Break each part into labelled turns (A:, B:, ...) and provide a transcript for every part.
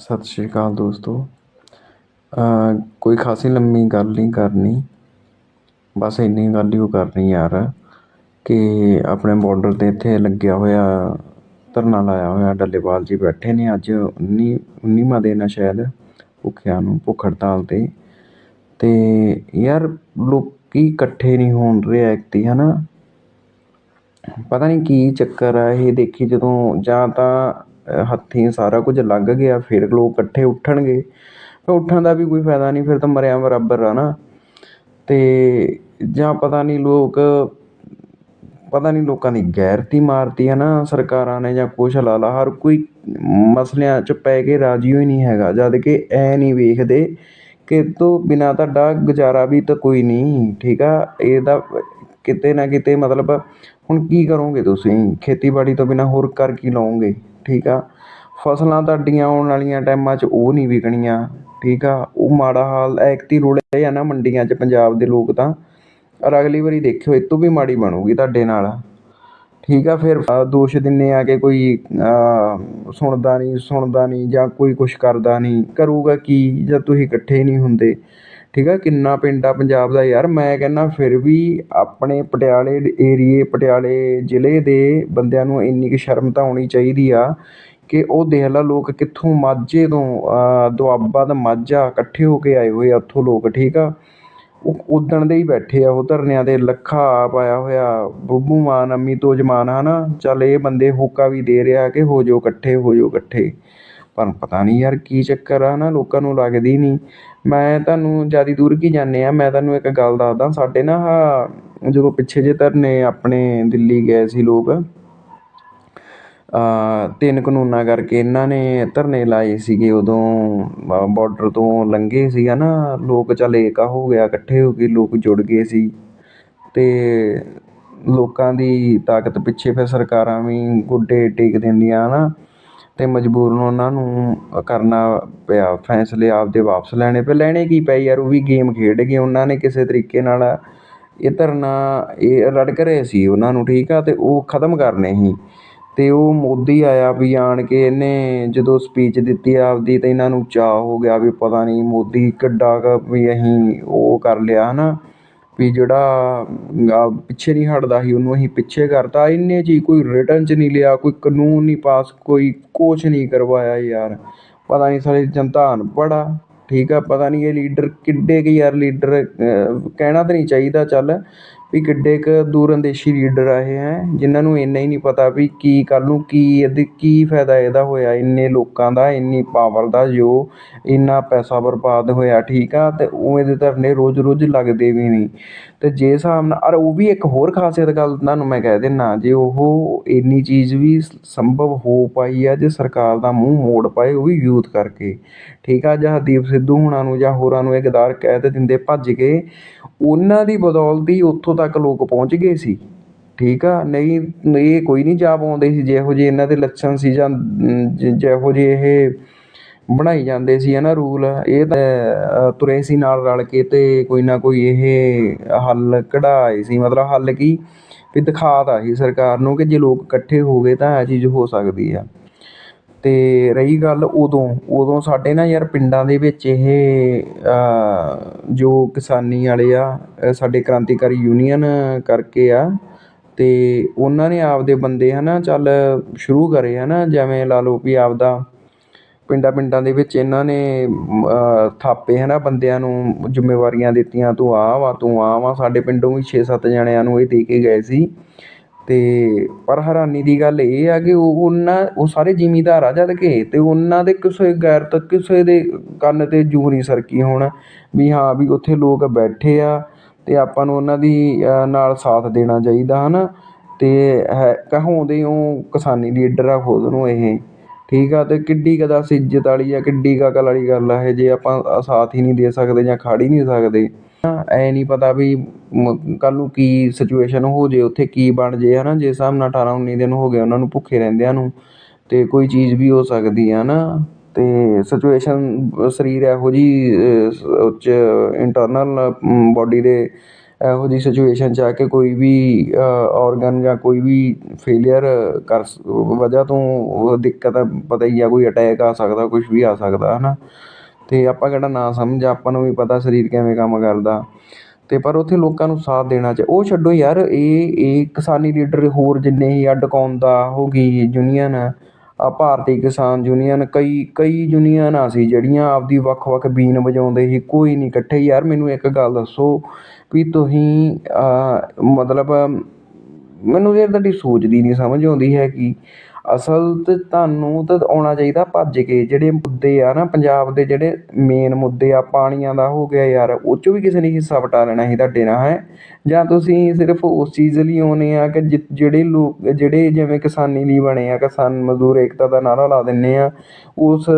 A: ਸਤਿ ਸ਼੍ਰੀ ਅਕਾਲ ਦੋਸਤੋ। ਕੋਈ ਖਾਸੀ ਲੰਮੀ ਗੱਲ ਨਹੀਂ ਕਰਨੀ। ਬਸ ਇੰਨੀ ਗੱਲ ਹੀ ਉਹ ਕਰਨੀ ਯਾਰ ਕਿ ਆਪਣੇ ਬਾਰਡਰ 'ਤੇ ਇੱਥੇ ਲੱਗਿਆ ਹੋਇਆ, ਧਰਨਾ ਲਾਇਆ ਹੋਇਆ ਡੱਲੇਵਾਲ ਜੀ ਬੈਠੇ ਨੇ ਅੱਜ ਉੱਨੀ, ਉੱਨੀਵਾਂ ਦਿਨ ਆ ਸ਼ਾਇਦ ਭੁੱਖਿਆਂ ਨੂੰ, ਭੁੱਖ ਹੜਤਾਲ 'ਤੇ। ਅਤੇ ਯਾਰ ਲੋਕੀ ਇਕੱਠੇ ਨਹੀਂ ਹੋਣ ਰਹੇ ਐਕਤੀ ਹੈ ਨਾ ਪਤਾ ਨਹੀਂ ਕੀ ਚੱਕਰ ਆ, ਇਹ ਦੇਖੀ ਜਦੋਂ ਜਾਂ ਤਾਂ ਹੱਥੀਂ ਸਾਰਾ ਕੁਝ ਲੰਘ ਗਿਆ, ਫਿਰ ਲੋਕ ਇਕੱਠੇ ਉੱਠਣਗੇ। ਫਿਰ ਉੱਠਣ ਦਾ ਵੀ ਕੋਈ ਫਾਇਦਾ ਨਹੀਂ, ਫਿਰ ਤਾਂ ਮਰਿਆ ਬਰਾਬਰ ਆ ਨਾ। ਅਤੇ ਜਾਂ ਪਤਾ ਨਹੀਂ ਲੋਕ, ਪਤਾ ਨਹੀਂ ਲੋਕਾਂ ਦੀ ਗੈਰਤੀ ਮਾਰਤੀ ਹੈ ਨਾ ਸਰਕਾਰਾਂ ਨੇ ਜਾਂ ਕੁਛ ਲਾ ਲਾ, ਹਰ ਕੋਈ ਮਸਲਿਆਂ 'ਚ ਪੈ ਕੇ ਰਾਜੀ ਹੀ ਨਹੀਂ ਹੈਗਾ। ਜਦ ਕਿ ਐ ਨਹੀਂ ਵੇਖਦੇ ਕਿ ਤੋਂ ਬਿਨਾਂ ਤੁਹਾਡਾ ਗੁਜ਼ਾਰਾ ਵੀ ਤਾਂ ਕੋਈ ਨਹੀਂ, ਠੀਕ ਆ? ਇਹਦਾ ਕਿਤੇ ਨਾ ਕਿਤੇ ਮਤਲਬ ਹੁਣ ਕੀ ਕਰੋਗੇ ਤੁਸੀਂ? ਖੇਤੀਬਾੜੀ ਤੋਂ ਬਿਨਾਂ ਹੋਰ ਕਰ ਕੀ ਲਓਗੇ? ਠੀਕ ਆ? ਫਸਲਾਂ ਤੁਹਾਡੀਆਂ ਆਉਣ ਵਾਲੀਆਂ ਟਾਈਮਾਂ 'ਚ ਉਹ ਨਹੀਂ ਵਿਕਣੀਆਂ, ਠੀਕ ਆ? ਉਹ ਮਾੜਾ ਹਾਲ ਐਕਤੀ ਰੁਲੇ ਆ ਨਾ ਮੰਡੀਆਂ 'ਚ ਪੰਜਾਬ ਦੇ ਲੋਕ ਤਾਂ। ਔਰ ਅਗਲੀ ਵਾਰੀ ਦੇਖਿਓ, ਇਹ ਤੋਂ ਵੀ ਮਾੜੀ ਬਣੂਗੀ ਤੁਹਾਡੇ ਨਾਲ। ਠੀਕ ਆ, ਫਿਰ ਦੋਸ਼ ਦਿੰਦੇ ਆ ਕਿ ਕੋਈ ਸੁਣਦਾ ਨਹੀਂ ਸੁਣਦਾ ਨਹੀਂ ਜਾਂ ਕੋਈ ਕੁਛ ਕਰਦਾ ਨਹੀਂ। ਕਰੂਗਾ ਕੀ? ਜਦ ਤੁਸੀਂ ਇਕੱਠੇ ਨਹੀਂ ਹੁੰਦੇ। ਠੀਕ ਆ, ਕਿੰਨਾ ਪਿੰਡ ਆ ਪੰਜਾਬ ਦਾ ਯਾਰ। ਮੈਂ ਕਹਿੰਦਾ ਫਿਰ ਵੀ ਆਪਣੇ ਪਟਿਆਲੇ ਏਰੀਏ ਪਟਿਆਲੇ ਜ਼ਿਲ੍ਹੇ ਦੇ ਬੰਦਿਆਂ ਨੂੰ ਇੰਨੀ ਕੁ ਸ਼ਰਮ ਤਾਂ ਆਉਣੀ ਚਾਹੀਦੀ ਆ ਕਿ ਉਹ ਦੇਖ ਲਾ ਲੋਕ ਕਿੱਥੋਂ ਮਾਝੇ ਤੋਂ ਦੁਆਬਾ ਦਾ ਮਾਝਾ ਇਕੱਠੇ ਹੋ ਕੇ ਆਏ ਹੋਏ ਆ ਉੱਥੋਂ ਲੋਕ, ਠੀਕ ਆ। ਉਹ ਉੱਦਣ ਦੇ ਹੀ ਬੈਠੇ ਆ ਉਹ ਧਰਨਿਆਂ ਦੇ ਲੱਖਾ ਆਪ ਪਾਇਆ ਹੋਇਆ, ਬੱਬੂ ਮਾਨ, ਅੰਮੀ ਜਮਾਨ ਹੈ ਨਾ ਚੱਲ ਇਹ ਬੰਦੇ ਹੋਕਾ ਵੀ ਦੇ ਰਿਹਾ ਕਿ ਹੋ ਜਾਓ ਇਕੱਠੇ, ਹੋ ਜਾਓ ਇਕੱਠੇ। ਪਰ ਪਤਾ ਨਹੀਂ ਯਾਰ ਕੀ ਚੱਕਰ ਆ ਨਾ ਲੋਕਾਂ ਨੂੰ ਲੱਗਦੀ ਨਹੀਂ ਮੈਂ ਤੁਹਾਨੂੰ ਜ਼ਿਆਦਾ ਦੂਰ ਕੀ ਜਾਂਦੇ ਹਾਂ ਮੈਂ ਤੁਹਾਨੂੰ ਇੱਕ ਗੱਲ ਦੱਸਦਾ, ਸਾਡੇ ਨਾ ਆਹ ਜਦੋਂ ਪਿੱਛੇ ਜਿਹੇ ਧਰਨੇ ਆਪਣੇ ਦਿੱਲੀ ਗਏ ਸੀ ਲੋਕ ਤਿੰਨ ਕਾਨੂੰਨਾਂ ਕਰਕੇ ਇਹਨਾਂ ਨੇ ਧਰਨੇ ਲਾਏ ਸੀਗੇ, ਉਦੋਂ ਬਾਰਡਰ ਤੋਂ ਲੰਘੇ ਸੀਗਾ ਨਾ ਲੋਕ ਚੱਲ ਏਕਾ ਹੋ ਗਿਆ, ਇਕੱਠੇ ਹੋ ਕੇ ਲੋਕ ਜੁੜ ਗਏ ਸੀ ਅਤੇ ਲੋਕਾਂ ਦੀ ਤਾਕਤ ਪਿੱਛੇ ਫਿਰ ਸਰਕਾਰਾਂ ਵੀ ਗੋਡੇ ਟੇਕ ਦਿੰਦੀਆਂ ਹੈ ਨਾ ਅਤੇ ਮਜਬੂਰਨ ਉਹਨਾਂ ਨੂੰ ਕਰਨਾ ਪਿਆ। ਫੈਸਲੇ ਆਪਦੇ ਵਾਪਸ ਲੈਣੇ ਪਏ। ਲੈਣੇ ਕੀ ਪਏ ਯਾਰ? ਉਹ ਵੀ ਗੇਮ ਖੇਡ ਗਏ। ਉਹਨਾਂ ਨੇ ਕਿਸੇ ਤਰੀਕੇ ਨਾਲ ਇਹ ਧਰਨਾ, ਇਹ ਰੜਕ ਰਹੇ ਸੀ ਉਹਨਾਂ ਨੂੰ, ਠੀਕ ਆ? ਅਤੇ ਉਹ ਖ਼ਤਮ ਕਰਨੇ ਸੀ। ਅਤੇ ਉਹ ਮੋਦੀ ਆਇਆ ਵੀ ਆਣ ਕੇ ਇਹਨੇ ਜਦੋਂ ਸਪੀਚ ਦਿੱਤੀ ਆਪਦੀ ਤਾਂ ਇਹਨਾਂ ਨੂੰ ਚਾਅ ਹੋ ਗਿਆ ਵੀ ਪਤਾ ਨਹੀਂ ਮੋਦੀ ਕਿੱਡਾ ਕੁ ਵੀ ਅਸੀਂ ਉਹ ਕਰ ਲਿਆ ਹੈ ਨਾ ਵੀ ਜਿਹੜਾ ਪਿੱਛੇ ਨਹੀਂ ਹਟਦਾ ਸੀ, ਉਹਨੂੰ ਅਸੀਂ ਪਿੱਛੇ ਕਰਤਾ। ਇੰਨੇ 'ਚ ਹੀ ਕੋਈ ਰਿਟਨ 'ਚ ਨਹੀਂ ਲਿਆ, ਕੋਈ ਕਾਨੂੰਨ ਨਹੀਂ ਪਾਸ, ਕੋਈ ਕੁਛ ਨਹੀਂ ਕਰਵਾਇਆ ਯਾਰ। ਪਤਾ ਨਹੀਂ ਸਾਲੀ ਜਨਤਾ ਅਨਪੜ੍ਹ ਆ ਠੀਕ ਆ, ਪਤਾ ਨਹੀਂ ਇਹ ਲੀਡਰ ਕਿੱਡੇ ਕੁ ਯਾਰ ਲੀਡਰ ਕਹਿਣਾ ਤਾਂ ਨਹੀਂ ਚਾਹੀਦਾ ਚੱਲ। ਵੀ ਕਿੱਡੇ ਕੁ ਦੂਰ ਅੰਦੇਸ਼ੀ ਲੀਡਰ ਆ ਇਹ ਹੈ, ਜਿਨ੍ਹਾਂ ਨੂੰ ਇੰਨਾ ਹੀ ਨਹੀਂ ਪਤਾ ਵੀ ਕੀ ਕੱਲ੍ਹ ਨੂੰ ਕੀ ਇਹਦੇ ਕੀ ਫਾਇਦਾ ਇਹਦਾ ਹੋਇਆ, ਇੰਨੇ ਲੋਕਾਂ ਦਾ, ਇੰਨੀ ਪਾਵਰ ਦਾ ਜੋ ਇੰਨਾ ਪੈਸਾ ਬਰਬਾਦ ਹੋਇਆ, ਠੀਕ ਆ ਅਤੇ ਉਵੇਂ ਦੇ ਧਰਨੇ ਰੋਜ਼ ਰੋਜ਼ ਲੱਗਦੇ ਵੀ ਨਹੀਂ। ਅਤੇ ਜੇ ਹਿਸਾਬ ਨਾਲ ਔਰ ਉਹ ਵੀ ਇੱਕ ਹੋਰ ਖਾਸੀਅਤ ਗੱਲ ਤੁਹਾਨੂੰ ਮੈਂ ਕਹਿ ਦਿੰਦਾ ਜੇ ਉਹ ਇੰਨੀ ਚੀਜ਼ ਵੀ ਸੰਭਵ ਹੋ ਪਾਈ ਆ, ਜੇ ਸਰਕਾਰ ਦਾ ਮੂੰਹ ਮੋੜ ਪਾਏ ਉਹ ਵੀ ਯੂਥ ਕਰਕੇ, ਠੀਕ ਆ, ਜਾਂ ਹਰਦੀਪ ਸਿੱਧੂ ਹੁਣਾਂ ਨੂੰ ਜਾਂ ਹੋਰਾਂ ਨੂੰ ਇਹ ਗਦਾਰ ਕਹਿ ਤੇ ਦਿੰਦੇ ਭੱਜ ਕੇ ਉਹਨਾਂ ਦੀ ਬਦੌਲਤ ਹੀ ਉੱਥੋਂ ਤੱਕ ਲੋਕ ਪਹੁੰਚ ਗਏ ਸੀ। ਠੀਕ ਆ? ਨਹੀਂ, ਇਹ ਕੋਈ ਨਹੀਂ ਜਾ ਪਾਉਂਦੇ ਸੀ, ਜਿਹੋ ਜਿਹੇ ਇਹਨਾਂ ਦੇ ਲੱਛਣ ਸੀ ਜਾਂ ਜਿਹੋ ਜਿਹੇ ਇਹ ਬਣਾਈ ਜਾਂਦੇ ਸੀ ਹੈ ਨਾ ਰੂਲ। ਇਹ ਤਾਂ ਤੁਰੇ ਸੀ ਨਾਲ ਰਲ ਕੇ ਤੇ ਕੋਈ ਨਾ ਕੋਈ ਇਹ ਹੱਲ ਕਢਾਏ ਸੀ। ਮਤਲਬ ਹੱਲ ਕੀ? ਵੀ ਦਿਖਾਤਾ ਸੀ ਸਰਕਾਰ ਨੂੰ ਕਿ ਜੇ ਲੋਕ ਇਕੱਠੇ ਹੋ ਗਏ ਤਾਂ ਇਹ ਚੀਜ਼ ਹੋ ਸਕਦੀ ਆ। ਅਤੇ ਰਹੀ ਗੱਲ ਉਦੋਂ ਉਦੋਂ ਸਾਡੇ ਨਾ ਯਾਰ ਪਿੰਡਾਂ ਦੇ ਵਿੱਚ ਇਹ ਜੋ ਕਿਸਾਨੀ ਵਾਲੇ ਆ ਸਾਡੇ ਕ੍ਰਾਂਤੀਕਾਰੀ ਯੂਨੀਅਨ ਕਰਕੇ ਆ ਅਤੇ ਉਹਨਾਂ ਨੇ ਆਪਦੇ ਬੰਦੇ ਹੈ ਨਾ ਚੱਲ ਸ਼ੁਰੂ ਕਰੇ ਹੈ ਨਾ ਜਿਵੇਂ ਲਾ ਲਓ ਵੀ ਆਪਦਾ ਪਿੰਡਾਂ ਪਿੰਡਾਂ ਦੇ ਵਿੱਚ ਇਹਨਾਂ ਨੇ ਥਾਪੇ ਹੈ ਨਾ ਬੰਦਿਆਂ ਨੂੰ ਜ਼ਿੰਮੇਵਾਰੀਆਂ ਦਿੱਤੀਆਂ, ਤੂੰ ਆਹ ਵਾ, ਤੂੰ ਆਹ ਵਾ, ਸਾਡੇ ਪਿੰਡੋਂ ਵੀ ਛੇ ਸੱਤ ਜਣਿਆਂ ਨੂੰ ਇਹ ਦੇ ਕੇ ਗਏ ਸੀ। ਅਤੇ ਪਰ ਹੈਰਾਨੀ ਦੀ ਗੱਲ ਇਹ ਆ ਕਿ ਉਹ ਉਹਨਾਂ, ਉਹ ਸਾਰੇ ਜ਼ਿਮੀਂਦਾਰ ਆ ਜਦ ਕਿ ਅਤੇ ਉਹਨਾਂ ਦੇ ਕਿਸੇ ਗੈਰ ਤਾਂ, ਕਿਸੇ ਦੇ ਕੰਨ 'ਤੇ ਜੂੰ ਨਹੀਂ ਸਰਕੀ ਹੁਣ ਵੀ ਹਾਂ ਵੀ ਉੱਥੇ ਲੋਕ ਬੈਠੇ ਆ ਅਤੇ ਆਪਾਂ ਨੂੰ ਉਹਨਾਂ ਦੀ ਨਾਲ ਸਾਥ ਦੇਣਾ ਚਾਹੀਦਾ ਹੈ ਨਾ ਅਤੇ ਹੈ, ਕਹਾਉਂਦੇ ਉਹ ਕਿਸਾਨੀ ਲੀਡਰ ਆ ਖੁਦ ਨੂੰ ਇਹ। ਠੀਕ ਆ ਅਤੇ ਕਿੱਡੀ ਕੁ ਦੱਸ ਇੱਜ਼ਤ ਵਾਲੀ ਆ, ਕਿੱਡੀ ਕੁ ਅਕਲ ਵਾਲੀ ਗੱਲ ਆ ਇਹ, ਜੇ ਆਪਾਂ ਸਾਥ ਹੀ ਨਹੀਂ ਦੇ ਸਕਦੇ ਜਾਂ ਖੜ੍ਹ ਹੀ ਨਹੀਂ ਸਕਦੇ। ਐ ਨਹੀਂ ਪਤਾ ਵੀ ਕੱਲ੍ਹ ਨੂੰ ਕੀ ਸਿਚੁਏਸ਼ਨ ਹੋ ਜੇ ਉੱਥੇ ਕੀ ਬਣ ਜੇ ਹੈ ਨਾ ਜਿਸ ਹਿਸਾਬ ਨਾਲ ਅਠਾਰਾਂ ਉੱਨੀ ਦਿਨ ਹੋ ਗਏ ਉਹਨਾਂ ਨੂੰ ਭੁੱਖੇ ਰਹਿੰਦਿਆਂ ਨੂੰ ਅਤੇ ਕੋਈ ਚੀਜ਼ ਵੀ ਹੋ ਸਕਦੀ ਹੈ ਨਾ ਅਤੇ ਸਿਚੁਏਸ਼ਨ ਸਰੀਰ ਇਹੋ ਜਿਹੀ ਅ, ਉਹ 'ਚ ਇੰਟਰਨਲ ਬੋਡੀ ਦੇ ਇਹੋ ਜਿਹੀ ਸਿਚੁਏਸ਼ਨ 'ਚ ਆ ਕੇ ਕੋਈ ਵੀ ਔਰਗਨ ਜਾਂ ਕੋਈ ਵੀ ਫੇਲੀਅਰ ਕਰ ਵਜ੍ਹਾ ਤੋਂ ਦਿੱਕਤ ਪਤਾ ਹੀ ਆ ਕੋਈ ਅਟੈਕ ਆ ਸਕਦਾ ਕੁਛ ਵੀ ਆ ਸਕਦਾ ਹੈ ਨਾ ਅਤੇ ਆਪਾਂ ਕਿਹੜਾ ਨਾ ਸਮਝ, ਆਪਾਂ ਨੂੰ ਵੀ ਪਤਾ ਸਰੀਰ ਕਿਵੇਂ ਕੰਮ ਕਰਦਾ। ਅਤੇ ਪਰ ਉੱਥੇ ਲੋਕਾਂ ਨੂੰ ਸਾਥ ਦੇਣਾ ਚਾ, ਉਹ ਛੱਡੋ ਯਾਰ, ਇਹ ਇਹ ਕਿਸਾਨੀ ਲੀਡਰ ਹੋਰ ਜਿੰਨੇ ਹੀ ਆ ਡਕੌਂਦਾ ਹੋ ਗਈ ਯੂਨੀਅਨ। ਆ ਭਾਰਤੀ ਕਿਸਾਨ ਯੂਨੀਅਨ, ਕਈ ਕਈ ਯੂਨੀਅਨ ਆ ਸੀ ਜਿਹੜੀਆਂ ਆਪਦੀ ਵੱਖ ਵੱਖ ਬੀਨ ਵਜਾਉਂਦੇ ਸੀ, ਕੋਈ ਨਹੀਂ ਇਕੱਠੇ। ਯਾਰ ਮੈਨੂੰ ਇੱਕ ਗੱਲ ਦੱਸੋ ਵੀ ਤੁਸੀਂ ਮਤਲਬ, ਮੈਨੂੰ ਯਾਰ ਤੁਹਾਡੀ ਸੋਚ ਦੀ ਨਹੀਂ ਸਮਝ ਆਉਂਦੀ ਹੈ ਕਿ ਅਸਲ 'ਤੇ ਤੁਹਾਨੂੰ ਤਾਂ ਆਉਣਾ ਚਾਹੀਦਾ ਭੱਜ ਕੇ, ਜਿਹੜੇ ਮੁੱਦੇ ਆ ਨਾ ਪੰਜਾਬ ਦੇ ਜਿਹੜੇ ਮੇਨ ਮੁੱਦੇ ਆ, ਪਾਣੀਆਂ ਦਾ ਹੋ ਗਿਆ ਯਾਰ, ਉਹ 'ਚੋਂ ਵੀ ਕਿਸੇ ਨੇ ਹਿੱਸਾ ਵਟਾ ਲੈਣਾ ਸੀ ਤੁਹਾਡੇ ਨਾਲ, ਹੈ? ਜਾਂ ਤੁਸੀਂ ਸਿਰਫ ਉਸ ਚੀਜ਼ ਲਈ ਆਉਂਦੇ ਆ ਕਿ ਜਿ, ਜਿਹੜੇ ਲੋਕ, ਜਿਹੜੇ ਜਿਵੇਂ ਕਿਸਾਨੀ ਲਈ ਬਣੇ ਆ, ਕਿਸਾਨ ਮਜ਼ਦੂਰ ਏਕਤਾ ਦਾ ਨਾਅਰਾ ਲਾ ਦਿੰਦੇ ਆ, ਉਸ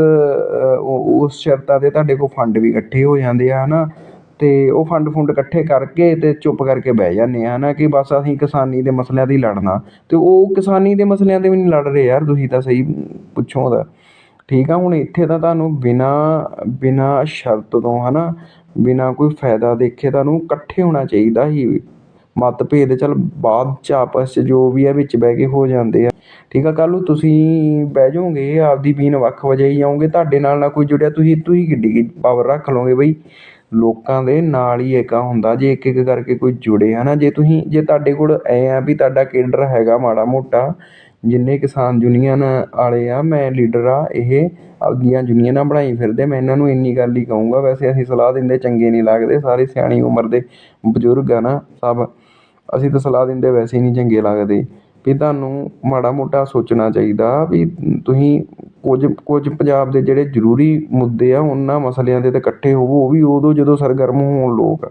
A: ਉਸ ਸ਼ਰਤਾਂ 'ਤੇ ਤੁਹਾਡੇ ਕੋਲ ਫੰਡ ਵੀ ਇਕੱਠੇ ਹੋ ਜਾਂਦੇ ਆ ਹੈ ਨਾ ਅਤੇ ਉਹ ਫੰਡ ਫੁੰਡ ਇਕੱਠੇ ਕਰਕੇ ਅਤੇ ਚੁੱਪ ਕਰਕੇ ਬਹਿ ਜਾਂਦੇ ਆ ਹੈ ਨਾ ਕਿ ਬਸ ਅਸੀਂ ਕਿਸਾਨੀ ਦੇ ਮਸਲਿਆਂ 'ਤੇ ਹੀ ਲੜਨਾ। ਅਤੇ ਉਹ ਕਿਸਾਨੀ ਦੇ ਮਸਲਿਆਂ 'ਤੇ ਵੀ ਨਹੀਂ ਲੜ ਰਹੇ ਯਾਰ, ਤੁਸੀਂ ਤਾਂ ਸਹੀ ਪੁੱਛੋ ਤਾਂ। ਠੀਕ ਆ, ਹੁਣ ਇੱਥੇ ਤਾਂ ਤੁਹਾਨੂੰ ਬਿਨਾਂ ਬਿਨਾਂ ਸ਼ਰਤ ਤੋਂ ਹੈ ਨਾ ਬਿਨਾਂ ਕੋਈ ਫਾਇਦਾ ਦੇਖੇ ਤੁਹਾਨੂੰ ਇਕੱਠੇ ਹੋਣਾ ਚਾਹੀਦਾ ਸੀ। ਮਤਭੇਦ, ਚੱਲ ਬਾਅਦ 'ਚ ਆਪਸ 'ਚ ਜੋ ਵੀ ਆ, ਵਿੱਚ ਬਹਿ ਕੇ ਹੋ ਜਾਂਦੇ ਆ। ਠੀਕ ਆ ਕੱਲ੍ਹ ਨੂੰ ਤੁਸੀਂ ਬਹਿ ਜਾਓਗੇ, ਆਪਦੀ ਬੀਨ ਵੱਖ ਵਜਾਈ ਜਾਓਗੇ, ਤੁਹਾਡੇ ਨਾਲ ਨਾ ਕੋਈ ਜੁੜਿਆ, ਤੁਸੀਂ ਤੁਸੀਂ ਕਿੱਡੀ ਪਾਵਰ ਰੱਖ ਲਓਗੇ ਬਈ। ਲੋਕਾਂ ਦੇ ਨਾਲ ਹੀ ਏਕਾ ਹੁੰਦਾ। ਜੇ ਇੱਕ ਇੱਕ ਕਰਕੇ ਕੋਈ ਜੁੜੇ ਹੈ ਨਾ ਜੇ ਤੁਸੀਂ, ਜੇ ਤੁਹਾਡੇ ਕੋਲ ਐਂ ਆ ਵੀ ਤੁਹਾਡਾ ਕੇਡਰ ਹੈਗਾ ਮਾੜਾ ਮੋਟਾ, ਜਿੰਨੇ ਕਿਸਾਨ ਯੂਨੀਅਨ ਵਾਲੇ ਆ, ਮੈਂ ਲੀਡਰ ਆ, ਇਹ ਆਪਦੀਆਂ ਯੂਨੀਅਨਾਂ ਬਣਾਈ ਫਿਰਦੇ, ਮੈਂ ਇਹਨਾਂ ਨੂੰ ਇੰਨੀ ਗੱਲ ਹੀ ਕਹੂੰਗਾ। ਵੈਸੇ ਅਸੀਂ ਸਲਾਹ ਦਿੰਦੇ, ਚੰਗੇ ਨਹੀਂ ਲੱਗਦੇ, ਸਾਰੇ ਸਿਆਣੀ ਉਮਰ ਦੇ ਬਜ਼ੁਰਗ ਆ ਨਾ, ਸਭ। ਅਸੀਂ ਤਾਂ ਸਲਾਹ ਦਿੰਦੇ, ਵੈਸੇ ਹੀ ਨਹੀਂ ਚੰਗੇ ਲੱਗਦੇ। ਵੀ ਤੁਹਾਨੂੰ ਮਾੜਾ ਮੋਟਾ ਸੋਚਣਾ ਚਾਹੀਦਾ ਵੀ ਤੁਸੀਂ ਕੁਝ ਕੁਝ ਪੰਜਾਬ ਦੇ ਜਿਹੜੇ ਜ਼ਰੂਰੀ ਮੁੱਦੇ ਆ, ਉਹਨਾਂ ਮਸਲਿਆਂ 'ਤੇ ਤਾਂ ਇਕੱਠੇ ਹੋਵੋ, ਉਹ ਵੀ ਉਦੋਂ ਜਦੋਂ ਸਰਗਰਮ ਹੋਣ ਲੋਕ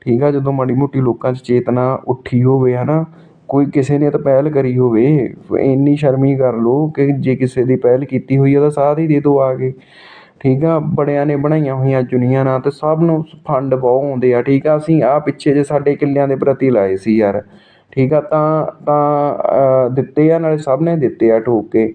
A: ਠੀਕ ਆ, ਜਦੋਂ ਮਾੜੀ ਮੋਟੀ ਲੋਕਾਂ 'ਚ ਚੇਤਨਾ ਉੱਠੀ ਹੋਵੇ ਹੈ ਨਾ ਕੋਈ ਕਿਸੇ ਨੇ ਤਾਂ ਪਹਿਲ ਕਰੀ ਹੋਵੇ, ਇੰਨੀ ਸ਼ਰਮੀ ਕਰ ਲਓ ਕਿ ਜੇ ਕਿਸੇ ਦੀ ਪਹਿਲ ਕੀਤੀ ਹੋਈ ਆ ਤਾਂ ਸਾਥ ਹੀ ਦੇ ਦਿਓ ਆ ਕੇ। ਠੀਕ ਆ, ਬੜਿਆਂ ਨੇ ਬਣਾਈਆਂ ਹੋਈਆਂ ਯੂਨੀਅਨਾਂ ਅਤੇ ਸਭ ਨੂੰ ਫੰਡ ਬਹੁਤ ਆਉਂਦੇ ਆ, ਠੀਕ ਆ, ਅਸੀਂ ਆਹ ਪਿੱਛੇ ਜੇ ਸਾਡੇ ਕਿੱਲਿਆਂ ਦੇ ਪ੍ਰਤੀ ਲਾਏ ਸੀ ਯਾਰ। ਠੀਕ ਆ, ਤਾਂ ਤਾਂ ਦਿੱਤੇ ਆ, ਨਾਲੇ ਸਭ ਨੇ ਦਿੱਤੇ ਆ ਠੋਕ ਕੇ।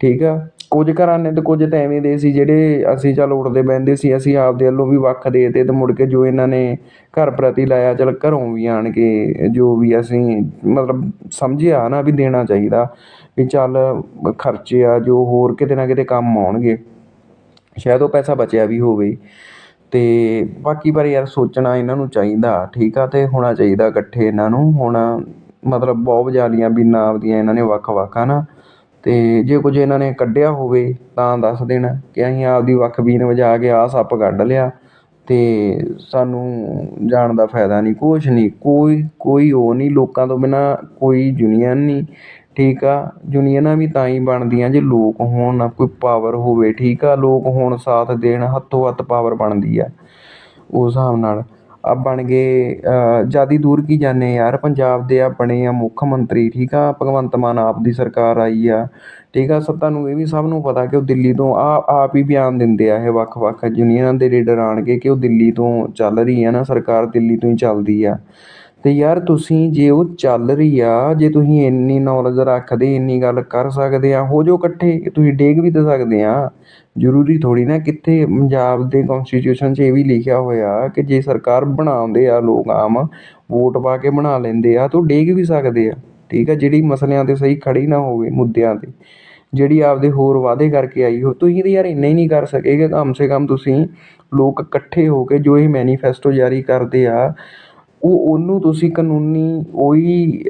A: ਠੀਕ ਆ ਕੁਝ ਘਰਾਂ ਨੇ ਤੇ ਕੁਝ ਤਾਂ ਐਵੇਂ ਦੇ ਸੀ ਜਿਹੜੇ ਅਸੀਂ ਚੱਲ ਉੱਠਦੇ ਬਹਿੰਦੇ ਸੀ, ਅਸੀਂ ਆਪਦੇ ਵੱਲੋਂ ਵੀ ਵੱਖ ਦੇ ਤੇ ਮੁੜ ਕੇ ਜੋ ਇਹਨਾਂ ਨੇ ਘਰ ਪ੍ਰਤੀ ਲਾਇਆ, ਚੱਲ ਘਰੋਂ ਵੀ ਆਣ ਕੇ ਜੋ ਵੀ ਅਸੀਂ ਮਤਲਬ ਸਮਝਿਆ ਨਾ ਵੀ ਦੇਣਾ ਚਾਹੀਦਾ ਵੀ ਚੱਲ ਖਰਚੇ ਆ, ਜੋ ਹੋਰ ਕਿਤੇ ਨਾ ਕਿਤੇ ਕੰਮ ਆਉਣਗੇ, ਸ਼ਾਇਦ ਉਹ ਪੈਸਾ ਬਚਿਆ ਵੀ ਹੋਵੇ। ਅਤੇ ਬਾਕੀ ਪਰ ਯਾਰ ਸੋਚਣਾ ਇਹਨਾਂ ਨੂੰ ਚਾਹੀਦਾ, ਠੀਕ ਆ ਅਤੇ ਹੋਣਾ ਚਾਹੀਦਾ ਇਕੱਠੇ ਇਹਨਾਂ ਨੂੰ, ਹੁਣ ਮਤਲਬ ਬਹੁਤ ਜਾਲੀਆਂ ਬੀਨਾਂ ਆਪਦੀਆਂ ਇਹਨਾਂ ਨੇ ਵੱਖ ਵੱਖ ਆ ਨਾ ਅਤੇ ਜੇ ਕੁਝ ਇਹਨਾਂ ਨੇ ਕੱਢਿਆ ਹੋਵੇ ਤਾਂ ਦੱਸ ਦੇਣ ਕਿ ਅਸੀਂ ਆਪਦੀ ਵੱਖਬੀਨ ਵਜਾ ਕੇ ਆਹ ਸੱਪ ਕੱਢ ਲਿਆ ਅਤੇ ਸਾਨੂੰ ਜਾਣ ਦਾ ਫਾਇਦਾ ਨਹੀਂ, ਕੁਛ ਨਹੀਂ, ਕੋਈ ਕੋਈ ਉਹ ਨਹੀਂ, ਲੋਕਾਂ ਤੋਂ ਬਿਨਾਂ ਕੋਈ ਯੂਨੀਅਨ ਨਹੀਂ, ਠੀਕ ਆ? ਯੂਨੀਅਨਾਂ ਵੀ ਤਾਂ ਹੀ ਬਣਦੀਆਂ ਜੇ ਲੋਕ ਹੋਣ, ਕੋਈ ਪਾਵਰ ਹੋਵੇ, ਠੀਕ ਆ? ਲੋਕ ਹੋਣ ਸਾਥ ਦੇਣ, ਹੱਥੋਂ ਹੱਥ ਪਾਵਰ ਬਣਦੀ ਆ, ਉਸ ਹਿਸਾਬ ਨਾਲ। ਆ ਬਣ ਗਏ ਜ਼ਿਆਦਾ ਦੂਰ ਕੀ ਜਾਂਦੇ ਯਾਰ, ਪੰਜਾਬ ਦੇ ਆ ਬਣੇ ਆ ਮੁੱਖ ਮੰਤਰੀ, ਠੀਕ ਆ? ਭਗਵੰਤ ਮਾਨ ਆਪ ਦੀ ਸਰਕਾਰ ਆਈ ਆ, ਠੀਕ ਆ? ਸਭ ਤੁਹਾਨੂੰ ਇਹ ਵੀ ਸਭ ਨੂੰ ਪਤਾ ਕਿ ਉਹ ਦਿੱਲੀ ਤੋਂ ਆ, ਆਪ ਹੀ ਬਿਆਨ ਦਿੰਦੇ ਆ ਇਹ ਵੱਖ ਵੱਖ ਯੂਨੀਅਨਾਂ ਦੇ ਲੀਡਰ ਆਣ ਕੇ ਕਿ ਉਹ ਦਿੱਲੀ ਤੋਂ ਚੱਲ ਰਹੀ ਹੈ ਨਾ, ਸਰਕਾਰ ਦਿੱਲੀ ਤੋਂ ਹੀ ਚੱਲਦੀ ਆ। ਅਤੇ ਯਾਰ ਤੁਸੀਂ ਜੇ ਉਹ ਚੱਲ ਰਹੀ ਆ, ਜੇ ਤੁਸੀਂ ਇੰਨੀ ਨੌਲੇਜ ਰੱਖਦੇ, ਇੰਨੀ ਗੱਲ ਕਰ ਸਕਦੇ ਆ, ਹੋ ਜਾਓ ਇਕੱਠੇ, ਤੁਸੀਂ ਡੇਗ ਵੀ ਤਾਂ ਸਕਦੇ ਆ। ਜ਼ਰੂਰੀ ਥੋੜ੍ਹੀ ਨਾ ਕਿੱਥੇ ਪੰਜਾਬ ਦੇ ਕੌਨਸਟੀਟਿਊਸ਼ਨ 'ਚ ਇਹ ਵੀ ਲਿਖਿਆ ਹੋਇਆ ਕਿ ਜੇ ਸਰਕਾਰ ਬਣਾਉਂਦੇ ਆ ਲੋਕ ਆਮ, ਵੋਟ ਪਾ ਕੇ ਬਣਾ ਲੈਂਦੇ ਆ, ਤਾਂ ਉਹ ਡੇਗ ਵੀ ਸਕਦੇ ਆ। ਠੀਕ ਆ, ਜਿਹੜੀ ਮਸਲਿਆਂ 'ਤੇ ਸਹੀ ਖੜੀ ਨਾ ਹੋਵੇ ਮੁੱਦਿਆਂ 'ਤੇ, ਜਿਹੜੀ ਆਪਦੇ ਹੋਰ ਵਾਅਦੇ ਕਰਕੇ ਆਈ ਹੋ, ਤੁਸੀਂ ਤਾਂ ਯਾਰ ਇੰਨਾ ਹੀ ਨਹੀਂ ਕਰ ਸਕੇ ਕਿ ਕਮ ਸੇ ਕਮ ਤੁਸੀਂ ਲੋਕ ਇਕੱਠੇ ਹੋ ਕੇ ਜੋ ਇਹ ਮੈਨੀਫੈਸਟੋ ਜਾਰੀ ਕਰਦੇ ਆ ਉਹ ਉਹਨੂੰ ਤੁਸੀਂ ਕਾਨੂੰਨੀ ਉਹੀ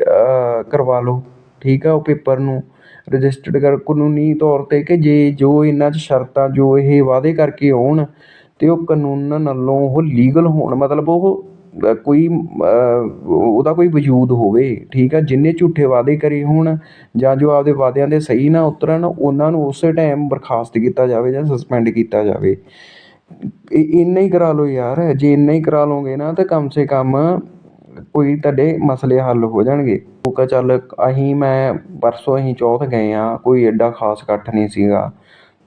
A: ਕਰਵਾ ਲਓ, ਠੀਕ ਆ, ਉਹ ਪੇਪਰ ਨੂੰ ਰਜਿਸਟਰਡ ਕਰ, ਕਾਨੂੰਨੀ ਤੌਰ 'ਤੇ ਕਿ ਜੇ, ਜੋ ਇਹਨਾਂ 'ਚ ਸ਼ਰਤਾਂ, ਜੋ ਇਹ ਵਾਅਦੇ ਕਰਕੇ ਆਉਣ ਅਤੇ ਉਹ ਕਾਨੂੰਨ ਨਾਲੋਂ ਉਹ ਲੀਗਲ ਹੋਣ, ਮਤਲਬ ਉਹ ਕੋਈ ਉਹਦਾ ਕੋਈ ਵਜੂਦ ਹੋਵੇ, ਠੀਕ ਆ, ਜਿੰਨੇ ਝੂਠੇ ਵਾਅਦੇ ਕਰੇ ਹੋਣ ਜਾਂ ਜੋ ਆਪਦੇ ਵਾਅਦਿਆਂ ਦੇ ਸਹੀ ਨਾ ਉਤਰਨ, ਉਹਨਾਂ ਨੂੰ ਉਸੇ ਟਾਈਮ ਬਰਖਾਸਤ ਕੀਤਾ ਜਾਵੇ ਜਾਂ ਸਸਪੈਂਡ ਕੀਤਾ ਜਾਵੇ। ਇੰਨਾ ਹੀ ਕਰਾ ਲਓ ਯਾਰ, ਜੇ ਇੰਨਾ ਹੀ ਕਰਾ ਲਓਗੇ ਨਾ ਤਾਂ ਕਮ ਸੇ ਕਮ ਕੋਈ ਤੁਹਾਡੇ ਮਸਲੇ ਹੱਲ ਹੋ ਜਾਣਗੇ। ਉਹ ਚੱਲ ਅਸੀਂ ਮੈਂ ਪਰਸੋਂ ਅਸੀਂ ਚੌਥ ਗਏ ਹਾਂ ਕੋਈ ਐਡਾ ਖਾਸ ਇਕੱਠ ਨਹੀਂ ਸੀਗਾ।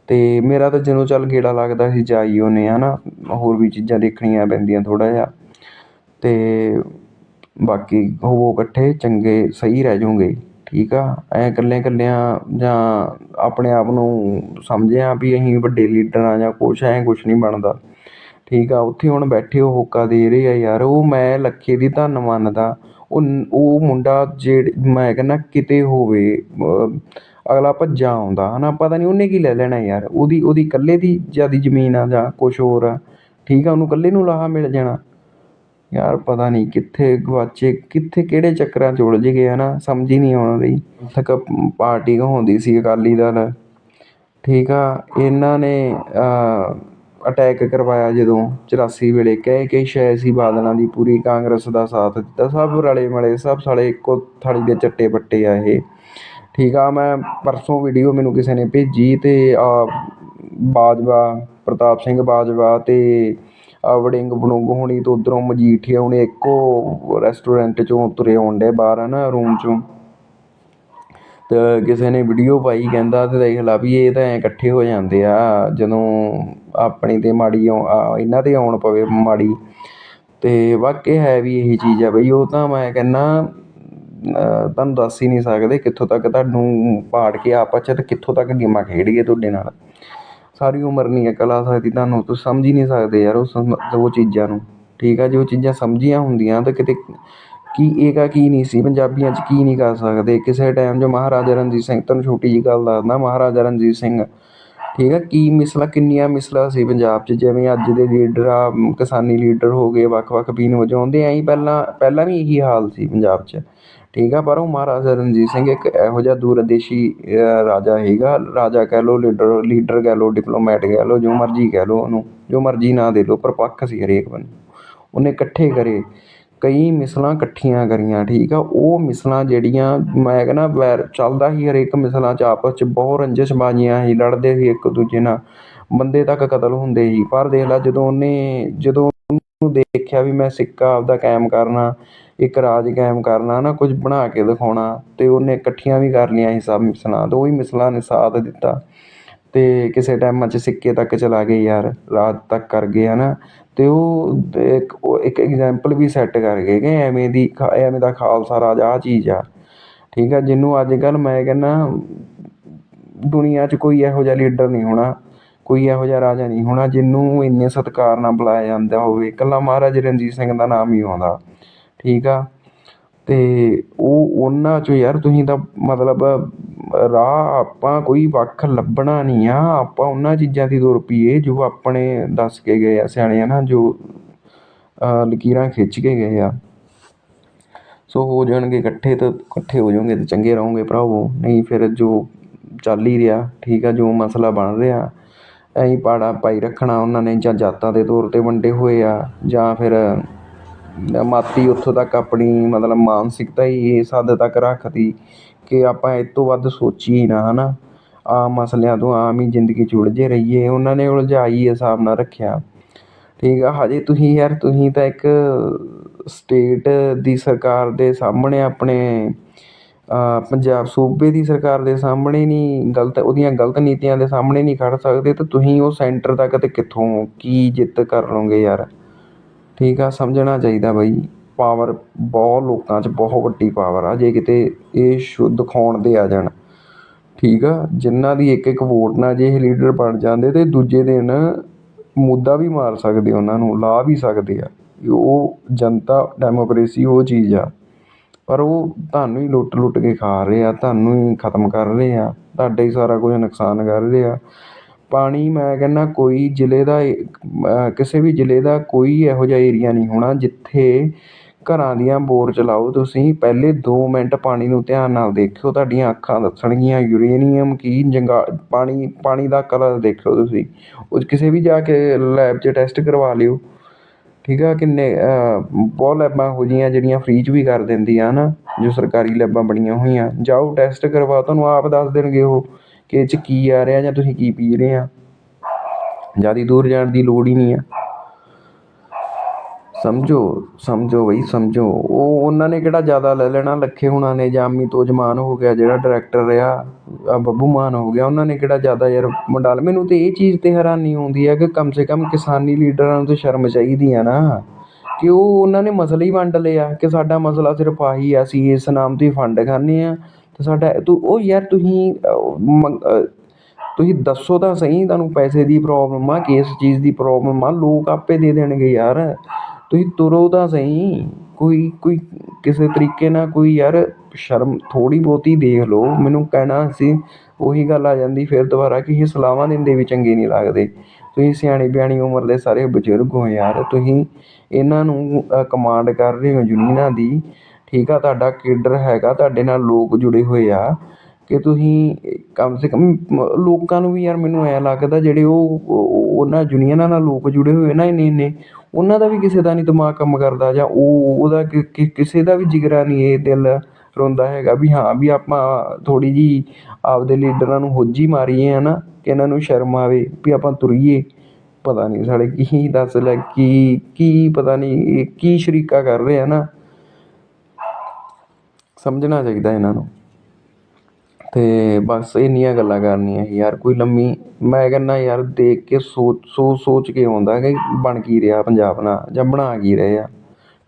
A: ਅਤੇ ਮੇਰਾ ਤਾਂ ਜਦੋਂ ਚੱਲ ਗੇੜਾ ਲੱਗਦਾ ਸੀ ਜਾ ਹੀ ਆਉਂਦੇ ਹਾਂ ਨਾ ਹੋਰ ਵੀ ਚੀਜ਼ਾਂ ਦੇਖਣੀਆਂ ਪੈਂਦੀਆਂ ਥੋੜ੍ਹਾ ਜਿਹਾ। ਅਤੇ ਬਾਕੀ ਹੋਵੋ ਇਕੱਠੇ, ਚੰਗੇ, ਸਹੀ ਰਹਿ ਜੂੰਗੇ ਠੀਕ ਆ? ਐਂ ਇਕੱਲਿਆਂ ਇਕੱਲਿਆਂ ਜਾਂ ਆਪਣੇ ਆਪ ਨੂੰ ਸਮਝਿਆ ਵੀ ਅਸੀਂ ਵੱਡੇ ਲੀਡਰ ਹਾਂ ਜਾਂ ਕੁਛ, ਐਂ ਕੁਛ ਨਹੀਂ ਬਣਦਾ। ਠੀਕ ਆ, ਉੱਥੇ ਹੁਣ ਬੈਠੇ ਉਹ ਹੋਕਾ ਦੇ ਰਹੇ ਆ ਯਾਰ। ਉਹ ਮੈਂ ਲੱਖੇ ਦੀ ਧੰਨ ਮੰਨਦਾ। ਉਹ ਉਹ ਮੁੰਡਾ ਜਿਹੜੇ, ਮੈਂ ਕਹਿੰਦਾ ਕਿਤੇ ਹੋਵੇ ਅਗਲਾ ਭੱਜਾ ਆਉਂਦਾ। ਹੈ ਨਾ ਪਤਾ ਨਹੀਂ ਉਹਨੇ ਕੀ ਲੈ ਲੈਣਾ ਯਾਰ। ਉਹਦੀ ਉਹਦੀ ਇਕੱਲੇ ਦੀ ਜ਼ਿਆਦਾ ਜ਼ਮੀਨ ਆ ਜਾਂ ਕੁਛ ਹੋਰ ਆ। ਠੀਕ ਆ, ਉਹਨੂੰ ਇਕੱਲੇ ਨੂੰ ਲਾਹਾ ਮਿਲ ਜਾਣਾ। ਯਾਰ ਪਤਾ ਨਹੀਂ ਕਿੱਥੇ ਗਵਾਚੇ ਕਿੱਥੇ ਕਿਹੜੇ ਚੱਕਰਾਂ 'ਚ ਉਲਝ ਗਏ ਹੈ ਨਾ, ਸਮਝ ਹੀ ਨਹੀਂ ਆਉਣ ਰਹੀ ਤੱਕ ਪਾਰਟੀ ਕਹਾਉਂਦੀ ਸੀ ਅਕਾਲੀ ਦਲ। ਠੀਕ ਆ, ਇਹਨਾਂ ਨੇ ਅਟੈਕ ਕਰਵਾਇਆ ਜਦੋਂ 84 ਵੇਲੇ। ਕਹਿ ਕੇ ਸ਼ਾਇਦ ਸੀ ਬਾਦਲਾਂ ਦੀ ਪੂਰੀ, ਕਾਂਗਰਸ ਦਾ ਸਾਥ ਦਿੱਤਾ। ਸਭ ਰਲੇ ਮਲੇ, ਸਭ ਸਾਲੇ ਇੱਕੋ ਥਾਲੀ ਦੇ ਚੱਟੇ ਪੱਟੇ ਆ ਇਹ। ਠੀਕ ਆ, ਮੈਂ ਪਰਸੋਂ ਵੀਡੀਓ ਮੈਨੂੰ ਕਿਸੇ ਨੇ ਭੇਜੀ ਤੇ ਬਾਜਵਾ, ਪ੍ਰਤਾਪ ਸਿੰਘ ਬਾਜਵਾ ਤੇ ਆ ਵੜਿੰਗ ਬੜੁੰਗ ਹੋਣੀ ਤੇ ਉਧਰੋਂ ਮਜੀਠੀਆ ਹੁਣੇ, ਇੱਕੋ ਰੈਸਟੋਰੈਂਟ ਚੋਂ ਤੁਰੇ ਆਉਂਦੇ ਬਾਹਰ, ਹਨਾ ਰੂਮ ਚੋਂ। ਤੇ ਕਿਸੇ ਨੇ ਵੀਡੀਓ ਪਾਈ, ਕਹਿੰਦਾ ਤੇ ਦੇਖ ਲਾ ਵੀ ਇਹ ਤਾਂ ਐਂ ਇਕੱਠੇ ਹੋ ਜਾਂਦੇ ਆ, ਜਦੋਂ ਆਪਣੀ ਤੇ ਮਾੜੀ ਆਉ- ਆ, ਇਹਨਾਂ ਤੇ ਆਉਣ ਪਵੇ ਮਾੜੀ। ਅਤੇ ਵਾਕਈ ਹੈ ਵੀ ਇਹੀ ਚੀਜ਼ ਆ ਬਈ, ਉਹ ਤਾਂ ਮੈਂ ਕਹਿੰਦਾ ਤੁਹਾਨੂੰ ਦੱਸ ਹੀ ਨਹੀਂ ਸਕਦੇ ਕਿੱਥੋਂ ਤੱਕ ਤੁਹਾਨੂੰ ਪਾੜ ਕੇ ਆਪਸ 'ਚ ਅਤੇ ਕਿੱਥੋਂ ਤੱਕ ਗੇਮਾਂ ਖੇਡ ਗਏ ਤੁਹਾਡੇ ਨਾਲ। ਸਾਰੀ ਉਮਰ ਨਹੀਂ ਅਕਲ ਆ ਸਕਦੀ ਤੁਹਾਨੂੰ ਤੁਸੀਂ ਸਮਝ ਹੀ ਨਹੀਂ ਸਕਦੇ ਯਾਰ ਉਹ ਸਮ- ਉਹ ਚੀਜ਼ਾਂ ਨੂੰ। ਠੀਕ ਆ, ਜੋ ਚੀਜ਼ਾਂ ਸਮਝੀਆਂ ਹੁੰਦੀਆਂ ਤਾਂ ਕਿਤੇ ਕੀ ਏਕਾ ਕੀ ਨਹੀਂ ਸੀ, ਪੰਜਾਬੀਆਂ 'ਚ ਕੀ ਨਹੀਂ ਕਰ ਸਕਦੇ। ਕਿਸੇ ਟਾਈਮ ਜੋ ਮਹਾਰਾਜਾ ਰਣਜੀਤ ਸਿੰਘ, ਤੁਹਾਨੂੰ ਛੋਟੀ ਜਿਹੀ ਗੱਲ ਦੱਸਦਾ, ਮਹਾਰਾਜਾ ਰਣਜੀਤ ਸਿੰਘ। ਠੀਕ ਆ, ਕੀ ਮਿਸਲਾਂ, ਕਿੰਨੀਆਂ ਮਿਸਲਾਂ ਸੀ ਪੰਜਾਬ 'ਚ, ਜਿਵੇਂ ਅੱਜ ਦੇ ਲੀਡਰ ਆ, ਕਿਸਾਨੀ ਲੀਡਰ ਹੋ ਗਏ, ਵੱਖ-ਵੱਖ ਪੀਣ ਵਜਾਉਂਦੇ ਐਂ ਹੀ ਪਹਿਲਾਂ ਪਹਿਲਾਂ ਵੀ ਇਹੀ ਹਾਲ ਸੀ ਪੰਜਾਬ 'ਚ। ਠੀਕ ਆ, ਪਰ ਉਹ ਮਹਾਰਾਜਾ ਰਣਜੀਤ ਸਿੰਘ ਇੱਕ ਇਹੋ ਜਿਹਾ ਦੂਰਦੇਸ਼ੀ ਰਾਜਾ ਸੀਗਾ। ਰਾਜਾ ਕਹਿ ਲਓ ਲੀਡਰ ਲੀਡਰ ਕਹਿ ਲਓ ਡਿਪਲੋਮੈਟ ਕਹਿ ਲਓ, ਜੋ ਮਰਜ਼ੀ ਕਹਿ ਲਓ ਉਹਨੂੰ, ਜੋ ਮਰਜ਼ੀ ਨਾ ਦੇ ਲਓ ਪਰ ਪੱਖ ਸੀ ਹਰੇਕ ਬੰਦੇ। ਉਹਨੇ ਇਕੱਠੇ ਕਰੇ, ਕਈ ਮਿਸਲਾਂ ਇਕੱਠੀਆਂ ਕਰੀਆਂ, ਠੀਕ ਆ। ਉਹ ਮਿਸਲਾਂ ਜਿਹੜੀਆਂ, ਮੈਂ ਕਹਿੰਦਾ, ਵੈਰ, ਚੱਲਦਾ ਹੀ ਹਰੇਕ ਮਿਸਲਾਂ 'ਚ ਆਪਸ 'ਚ, ਬਹੁਤ ਰੰਜਿਸ਼ਬਾਜ਼ੀਆਂ ਸੀ, ਲੜਦੇ ਸੀ ਇੱਕ ਦੂਜੇ ਨਾਲ। ਬੰਦੇ ਤੱਕ ਕਤਲ ਹੁੰਦੇ ਸੀ। ਪਰ ਦੇਖ ਲੈ, ਜਦੋਂ ਉਹਨੇ, ਜਦੋਂ ਉਹਨੂੰ ਦੇਖਿਆ ਵੀ ਮੈਂ ਸਿੱਕਾ ਆਪਦਾ ਕਾਇਮ ਕਰਨਾ ਇੱਕ ਰਾਜ ਕਾਇਮ ਕਰਨਾ, ਨਾ ਕੁਝ ਬਣਾ ਕੇ ਦਿਖਾਉਣਾ ਅਤੇ ਉਹਨੇ ਇਕੱਠੀਆਂ ਵੀ ਕਰ ਲਈਆਂ ਸੀ ਸਭ ਮਿਸਲਾਂ ਤੇ ਉਹੀ ਮਿਸਲਾਂ ਨੇ ਸਾਥ ਦਿੱਤਾ। ਅਤੇ ਕਿਸੇ ਟਾਈਮਾਂ 'ਚ ਸਿੱਕੇ ਤੱਕ ਚਲਾ ਗਏ ਯਾਰ, ਰਾਤ ਤੱਕ ਕਰ ਗਏ ਹੈ ਨਾ ਅਤੇ ਉਹ ਇੱਕ ਉਹ ਇੱਕ ਇਗਜੈਂਪਲ ਵੀ ਸੈੱਟ ਕਰ ਗਏ ਕਿ ਐਵੇਂ ਦੀ ਖਾ- ਐਵੇਂ ਦਾ ਖਾਲਸਾ ਰਾਜ ਆਹ ਚੀਜ਼ ਆ। ਠੀਕ ਆ, ਜਿਹਨੂੰ ਅੱਜ ਕੱਲ੍ਹ ਮੈਂ ਕਹਿੰਦਾ, ਦੁਨੀਆ 'ਚ ਕੋਈ ਇਹੋ ਜਿਹਾ ਲੀਡਰ ਨਹੀਂ ਹੋਣਾ, ਕੋਈ ਇਹੋ ਜਿਹਾ ਰਾਜਾ ਨਹੀਂ ਹੋਣਾ ਜਿਹਨੂੰ ਇੰਨੇ ਸਤਿਕਾਰ ਨਾਲ ਬੁਲਾਇਆ ਜਾਂਦਾ ਹੋਵੇ। ਇਕੱਲਾ ਮਹਾਰਾਜਾ ਰਣਜੀਤ ਸਿੰਘ ਦਾ ਨਾਮ ਹੀ ਆਉਂਦਾ। ਠੀਕ ਆ? ਅਤੇ ਉਹ ਉਹਨਾਂ 'ਚੋਂ ਯਾਰ ਤੁਸੀਂ ਤਾਂ ਮਤਲਬ ਰਾਹ ਆਪਾਂ ਕੋਈ ਵੱਖ ਲੱਭਣਾ ਨਹੀਂ ਆ। ਆਪਾਂ ਉਹਨਾਂ ਚੀਜ਼ਾਂ ਦੀ ਤੁਰ ਪਈਏ ਜੋ ਆਪਣੇ ਦੱਸ ਕੇ ਗਏ ਆ ਸਿਆਣੇ ਆ ਨਾ ਜੋ ਲਕੀਰਾਂ ਖਿੱਚ ਕੇ ਗਏ ਆ। ਸੋ ਹੋ ਜਾਣਗੇ ਇਕੱਠੇ ਤਾਂ ਇਕੱਠੇ ਹੋ ਜਾਓਗੇ ਤਾਂ ਚੰਗੇ ਰਹੋਗੇ ਭਰਾਵੋ। ਨਹੀਂ ਫਿਰ ਜੋ ਚੱਲ ਹੀ ਰਿਹਾ, ਠੀਕ ਆ, ਜੋ ਮਸਲਾ ਬਣ ਰਿਹਾ, ਐਂ ਹੀ ਪਾੜਾ ਪਾਈ ਰੱਖਣਾ ਉਹਨਾਂ ਨੇ ਜਾਂ ਜਾਤਾਂ ਦੇ ਤੌਰ 'ਤੇ ਵੰਡੇ ਹੋਏ ਆ ਜਾਂ ਫਿਰ ਮਾਤੀ ਉੱਥੋਂ ਤੱਕ ਆਪਣੀ ਮਤਲਬ ਮਾਨਸਿਕਤਾ ਹੀ ਇਸ ਹੱਦ ਤੱਕ ਰੱਖਤੀ ਕਿ ਆਪਾਂ ਇਹ ਤੋਂ ਵੱਧ ਸੋਚੀਏ ਹੀ ਨਾ ਹੈ ਨਾ ਆਮ ਮਸਲਿਆਂ ਤੋਂ ਆਮ ਹੀ ਜ਼ਿੰਦਗੀ 'ਚ ਉਲਝੇ ਰਹੀਏ। ਉਹਨਾਂ ਨੇ ਉਲਝਾਈ ਹਿਸਾਬ ਨਾਲ ਰੱਖਿਆ। ਠੀਕ ਆ, ਹਜੇ ਤੁਸੀਂ ਯਾਰ, ਤੁਸੀਂ ਤਾਂ ਇੱਕ ਸਟੇਟ ਦੀ ਸਰਕਾਰ ਦੇ ਸਾਹਮਣੇ ਆਪਣੇ ਪੰਜਾਬ ਸੂਬੇ ਦੀ ਸਰਕਾਰ ਦੇ ਸਾਹਮਣੇ ਨਹੀਂ, ਗਲਤ, ਉਹਦੀਆਂ ਗਲਤ ਨੀਤੀਆਂ ਦੇ ਸਾਹਮਣੇ ਨਹੀਂ ਖੜ੍ਹ ਸਕਦੇ, ਤਾਂ ਤੁਸੀਂ ਉਹ ਸੈਂਟਰ ਤੱਕ ਤੇ ਕਿੱਥੋਂ, ਕੀ ਜਿੱਤ ਕਰ ਲਓਗੇ ਯਾਰ? ਠੀਕ ਆ, ਸਮਝਣਾ ਚਾਹੀਦਾ ਬਾਈ। ਪਾਵਰ ਬਹੁਤ ਲੋਕਾਂ 'ਚ ਬਹੁਤ ਵੱਡੀ ਪਾਵਰ ਆ, ਜੇ ਕਿਤੇ ਇਹ ਸ਼ੁੱਧ ਦਿਖਾਉਣ 'ਤੇ ਆ ਜਾਣ। ਠੀਕ ਆ ਜਿਨ੍ਹਾਂ ਦੀ ਇੱਕ ਇੱਕ ਵੋਟ ਨਾਲ ਜੇ ਇਹ ਲੀਡਰ ਬਣ ਜਾਂਦੇ ਤਾਂ ਦੂਜੇ ਦਿਨ ਮੁੱਦਾ ਵੀ ਮਾਰ ਸਕਦੇ ਉਹਨਾਂ ਨੂੰ, ਲਾ ਵੀ ਸਕਦੇ ਆ। ਉਹ ਜਨਤਾ ਡੈਮੋਕ੍ਰੇਸੀ ਉਹ ਚੀਜ਼ ਆ। ਪਰ ਉਹ ਤੁਹਾਨੂੰ ਹੀ ਲੁੱਟ ਲੁੱਟ ਕੇ ਖਾ ਰਹੇ ਆ, ਤੁਹਾਨੂੰ ਹੀ ਖਤਮ ਕਰ ਰਹੇ ਆ। ਤੁਹਾਡਾ ਹੀ ਸਾਰਾ ਕੁਝ ਨੁਕਸਾਨ ਕਰ ਰਹੇ ਆ। ਪਾਣੀ ਮੈਂ ਕਹਿੰਦਾ ਕੋਈ ਜ਼ਿਲ੍ਹੇ ਦਾ ਕਿਸੇ ਵੀ ਜ਼ਿਲ੍ਹੇ ਦਾ ਕੋਈ ਇਹੋ ਜਿਹਾ ਏਰੀਆ ਨਹੀਂ ਹੋਣਾ ਜਿੱਥੇ ਘਰਾਂ ਦੀਆਂ ਬੋਰ ਚਲਾਓ ਤੁਸੀਂ। ਪਹਿਲੇ ਦੋ ਮਿੰਟ ਪਾਣੀ ਨੂੰ ਧਿਆਨ ਨਾਲ ਦੇਖਿਓ, ਤੁਹਾਡੀਆਂ ਅੱਖਾਂ ਦੱਸਣਗੀਆਂ ਯੂਰੇਨੀਅਮ ਕੀ ਜੰਗਾ, ਪਾਣੀ ਪਾਣੀ ਦਾ ਕਲਰ ਦੇਖਿਓ ਤੁਸੀਂ। ਉਹ ਕਿਸੇ ਵੀ ਜਾ ਕੇ ਲੈਬ 'ਚ ਟੈਸਟ ਕਰਵਾ ਲਿਓ। ਠੀਕ ਆ, ਕਿੰਨੇ ਬਹੁਤ ਲੈਬਾਂ ਇਹੋ ਜਿਹੀਆਂ ਜਿਹੜੀਆਂ ਫ੍ਰੀ 'ਚ ਵੀ ਕਰ ਦਿੰਦੀਆਂ ਹੈ ਨਾ ਜੋ ਸਰਕਾਰੀ ਲੈਬਾਂ ਬਣੀਆਂ ਹੋਈਆਂ। ਜਾਓ ਟੈਸਟ ਕਰਵਾਓ, ਤੁਹਾਨੂੰ ਆਪ ਦੱਸ ਦੇਣਗੇ ਉਹ। ਕਿ ਇਹ 'ਚ ਕੀ ਆ ਰਿਹਾ ਜਾਂ ਤੁਸੀਂ ਕੀ ਪੀ ਰਹੇ ਆ? ਜ਼ਿਆਦਾ ਦੂਰ ਜਾਣ ਦੀ ਲੋੜ ਹੀ ਨਹੀਂ ਆ। ਸਮਝੋ ਸਮਝੋ ਬਈ, ਸਮਝੋ। ਉਹ ਉਹਨਾਂ ਨੇ ਕਿਹੜਾ ਜ਼ਿਆਦਾ ਲੈ ਲੈਣਾ? ਲੱਖੇ ਹੁਣਾਂ ਨੇ ਜਾਂ ਅਮੀ ਤੋਜਮਾਨ ਹੋ ਗਿਆ ਜਿਹੜਾ ਡਾਇਰੈਕਟਰ ਰਿਹਾ ਬੱਬੂ ਮਾਨ ਹੋ ਗਿਆ, ਉਹਨਾਂ ਨੇ ਕਿਹੜਾ ਜ਼ਿਆਦਾ ਯਾਰ ਮੰਡਾਲ? ਮੈਨੂੰ ਤੇ ਇਹ ਚੀਜ਼ ਤੇ ਹੈਰਾਨੀ ਆਉਂਦੀ ਆ ਕਿ ਕਮ ਸੇ ਕਮ ਕਿਸਾਨੀ ਲੀਡਰਾਂ ਨੂੰ ਤਾਂ ਸ਼ਰਮ ਚਾਹੀਦੀ ਆ ਨਾ। ਕਿ ਉਹ ਉਹਨਾਂ ਨੇ ਮਸਲਾ ਹੀ ਵੰਡ ਲਿਆ ਕਿ ਸਾਡਾ ਮਸਲਾ ਸਿਰਫ ਆਹੀ ਆ, ਅਸੀਂ ਇਸ ਨਾਮ ਤੋਂ ਹੀ ਫੰਡ ਖਾਂਦੇ ਆ। ਤੇ ਸਾਡਾ ਤੂੰ, ਉਹ ਯਾਰ ਤੁਸੀਂ ਮੰਗ- ਤੁਸੀਂ ਦੱਸੋ ਤਾਂ ਸਹੀ ਤੁਹਾਨੂੰ ਪੈਸੇ ਦੀ ਪ੍ਰੋਬਲਮ ਆ, ਕਿਸ ਚੀਜ਼ ਦੀ ਪ੍ਰੋਬਲਮ ਆ, ਲੋਕ ਆਪੇ ਦੇ ਦੇਣਗੇ ਯਾਰ। ਤੁਸੀਂ ਤੁਰੋ ਤਾਂ ਸਹੀ, ਕੋਈ ਕੋਈ ਕਿਸੇ ਤਰੀਕੇ ਨਾਲ ਕੋਈ ਯਾਰ ਸ਼ਰਮ ਥੋੜ੍ਹੀ ਬਹੁਤੀ ਦੇਖ ਲਓ, ਮੈਨੂੰ ਕਹਿਣਾ ਸੀ, ਉਹੀ ਗੱਲ ਆ ਜਾਂਦੀ ਫਿਰ ਦੁਬਾਰਾ ਕਿ ਇਹ ਸਲਾਹਾਂ ਦਿੰਦੇ ਵੀ ਚੰਗੇ ਨਹੀਂ ਲੱਗਦੇ। ਤੁਸੀਂ ਸਿਆਣੇ ਬਿਆਣੀ ਉਮਰ ਦੇ ਸਾਰੇ ਬਜ਼ੁਰਗ ਹੋ ਯਾਰ, ਤੁਸੀਂ ਇਹਨਾਂ ਨੂੰ ਕਮਾਂਡ ਕਰ ਰਹੇ ਹੋ ਯੂਨੀਅਨਾਂ ਦੀ ਠੀਕ ਆ, ਤੁਹਾਡਾ ਕੇਡਰ ਹੈਗਾ, ਤੁਹਾਡੇ ਨਾਲ ਲੋਕ ਜੁੜੇ ਹੋਏ ਆ। ਕਿ ਤੁਸੀਂ ਕਮ ਸੇ ਕਮ ਲੋਕਾਂ ਨੂੰ ਵੀ ਯਾਰ ਮੈਨੂੰ ਐਂ ਲੱਗਦਾ ਜਿਹੜੇ ਉਹ ਉਹਨਾਂ ਯੂਨੀਅਨਾਂ ਨਾਲ ਲੋਕ ਜੁੜੇ ਹੋਏ ਨਾ ਇੰਨੇ ਇੰਨੇ, ਉਹਨਾਂ ਦਾ ਵੀ ਕਿਸੇ ਦਾ ਨਹੀਂ ਦਿਮਾਗ ਕੰਮ ਕਰਦਾ ਜਾਂ ਉਹ, ਉਹਦਾ ਕਿਸੇ ਦਾ ਵੀ ਜਿਗਰਾ ਨਹੀਂ ਇਹ ਦਿਲ ਰੋਂਦਾ ਹੈਗਾ ਵੀ ਹਾਂ, ਵੀ ਆਪਾਂ ਥੋੜੀ ਜੀ ਆਪਦੇ ਲੀਡਰਾਂ ਨੂੰ ਹੋਜੀ ਮਾਰੀਏ ਹੈ ਨਾ ਕਿ ਇਹਨਾਂ ਨੂੰ ਸ਼ਰਮ ਆਵੇ ਵੀ ਆਪਾਂ ਤੁਰੀਏ। ਪਤਾ ਨਹੀਂ ਸਾਲੇ ਕੀ ਦੱਸ ਲੈ, ਕੀ ਕੀ ਪਤਾ ਨਹੀਂ ਕੀ ਸ਼ਰੀਕਾ ਕਰ ਰਹੇ ਆ ਨਾ। ਸਮਝਣਾ ਚਾਹੀਦਾ ਇਹਨਾਂ ਨੂੰ। ਤੇ ਬਸ ਇੰਨੀਆਂ ਗੱਲਾਂ ਕਰਨੀਆਂ ਸੀ। ਯਾਰ ਕੋਈ ਲੰਮੀ ਮੈਂ ਕਹਿੰਦਾ ਯਾਰ ਦੇਖ ਕੇ ਸੋਚ ਸੋਚ ਸੋਚ ਕੇ ਆਉਂਦਾ ਕਿ ਬਣ ਕੀ ਰਿਹਾ ਪੰਜਾਬ ਨਾਲ ਜਾਂ ਬਣਾ ਕੀ ਰਹੇ ਆ।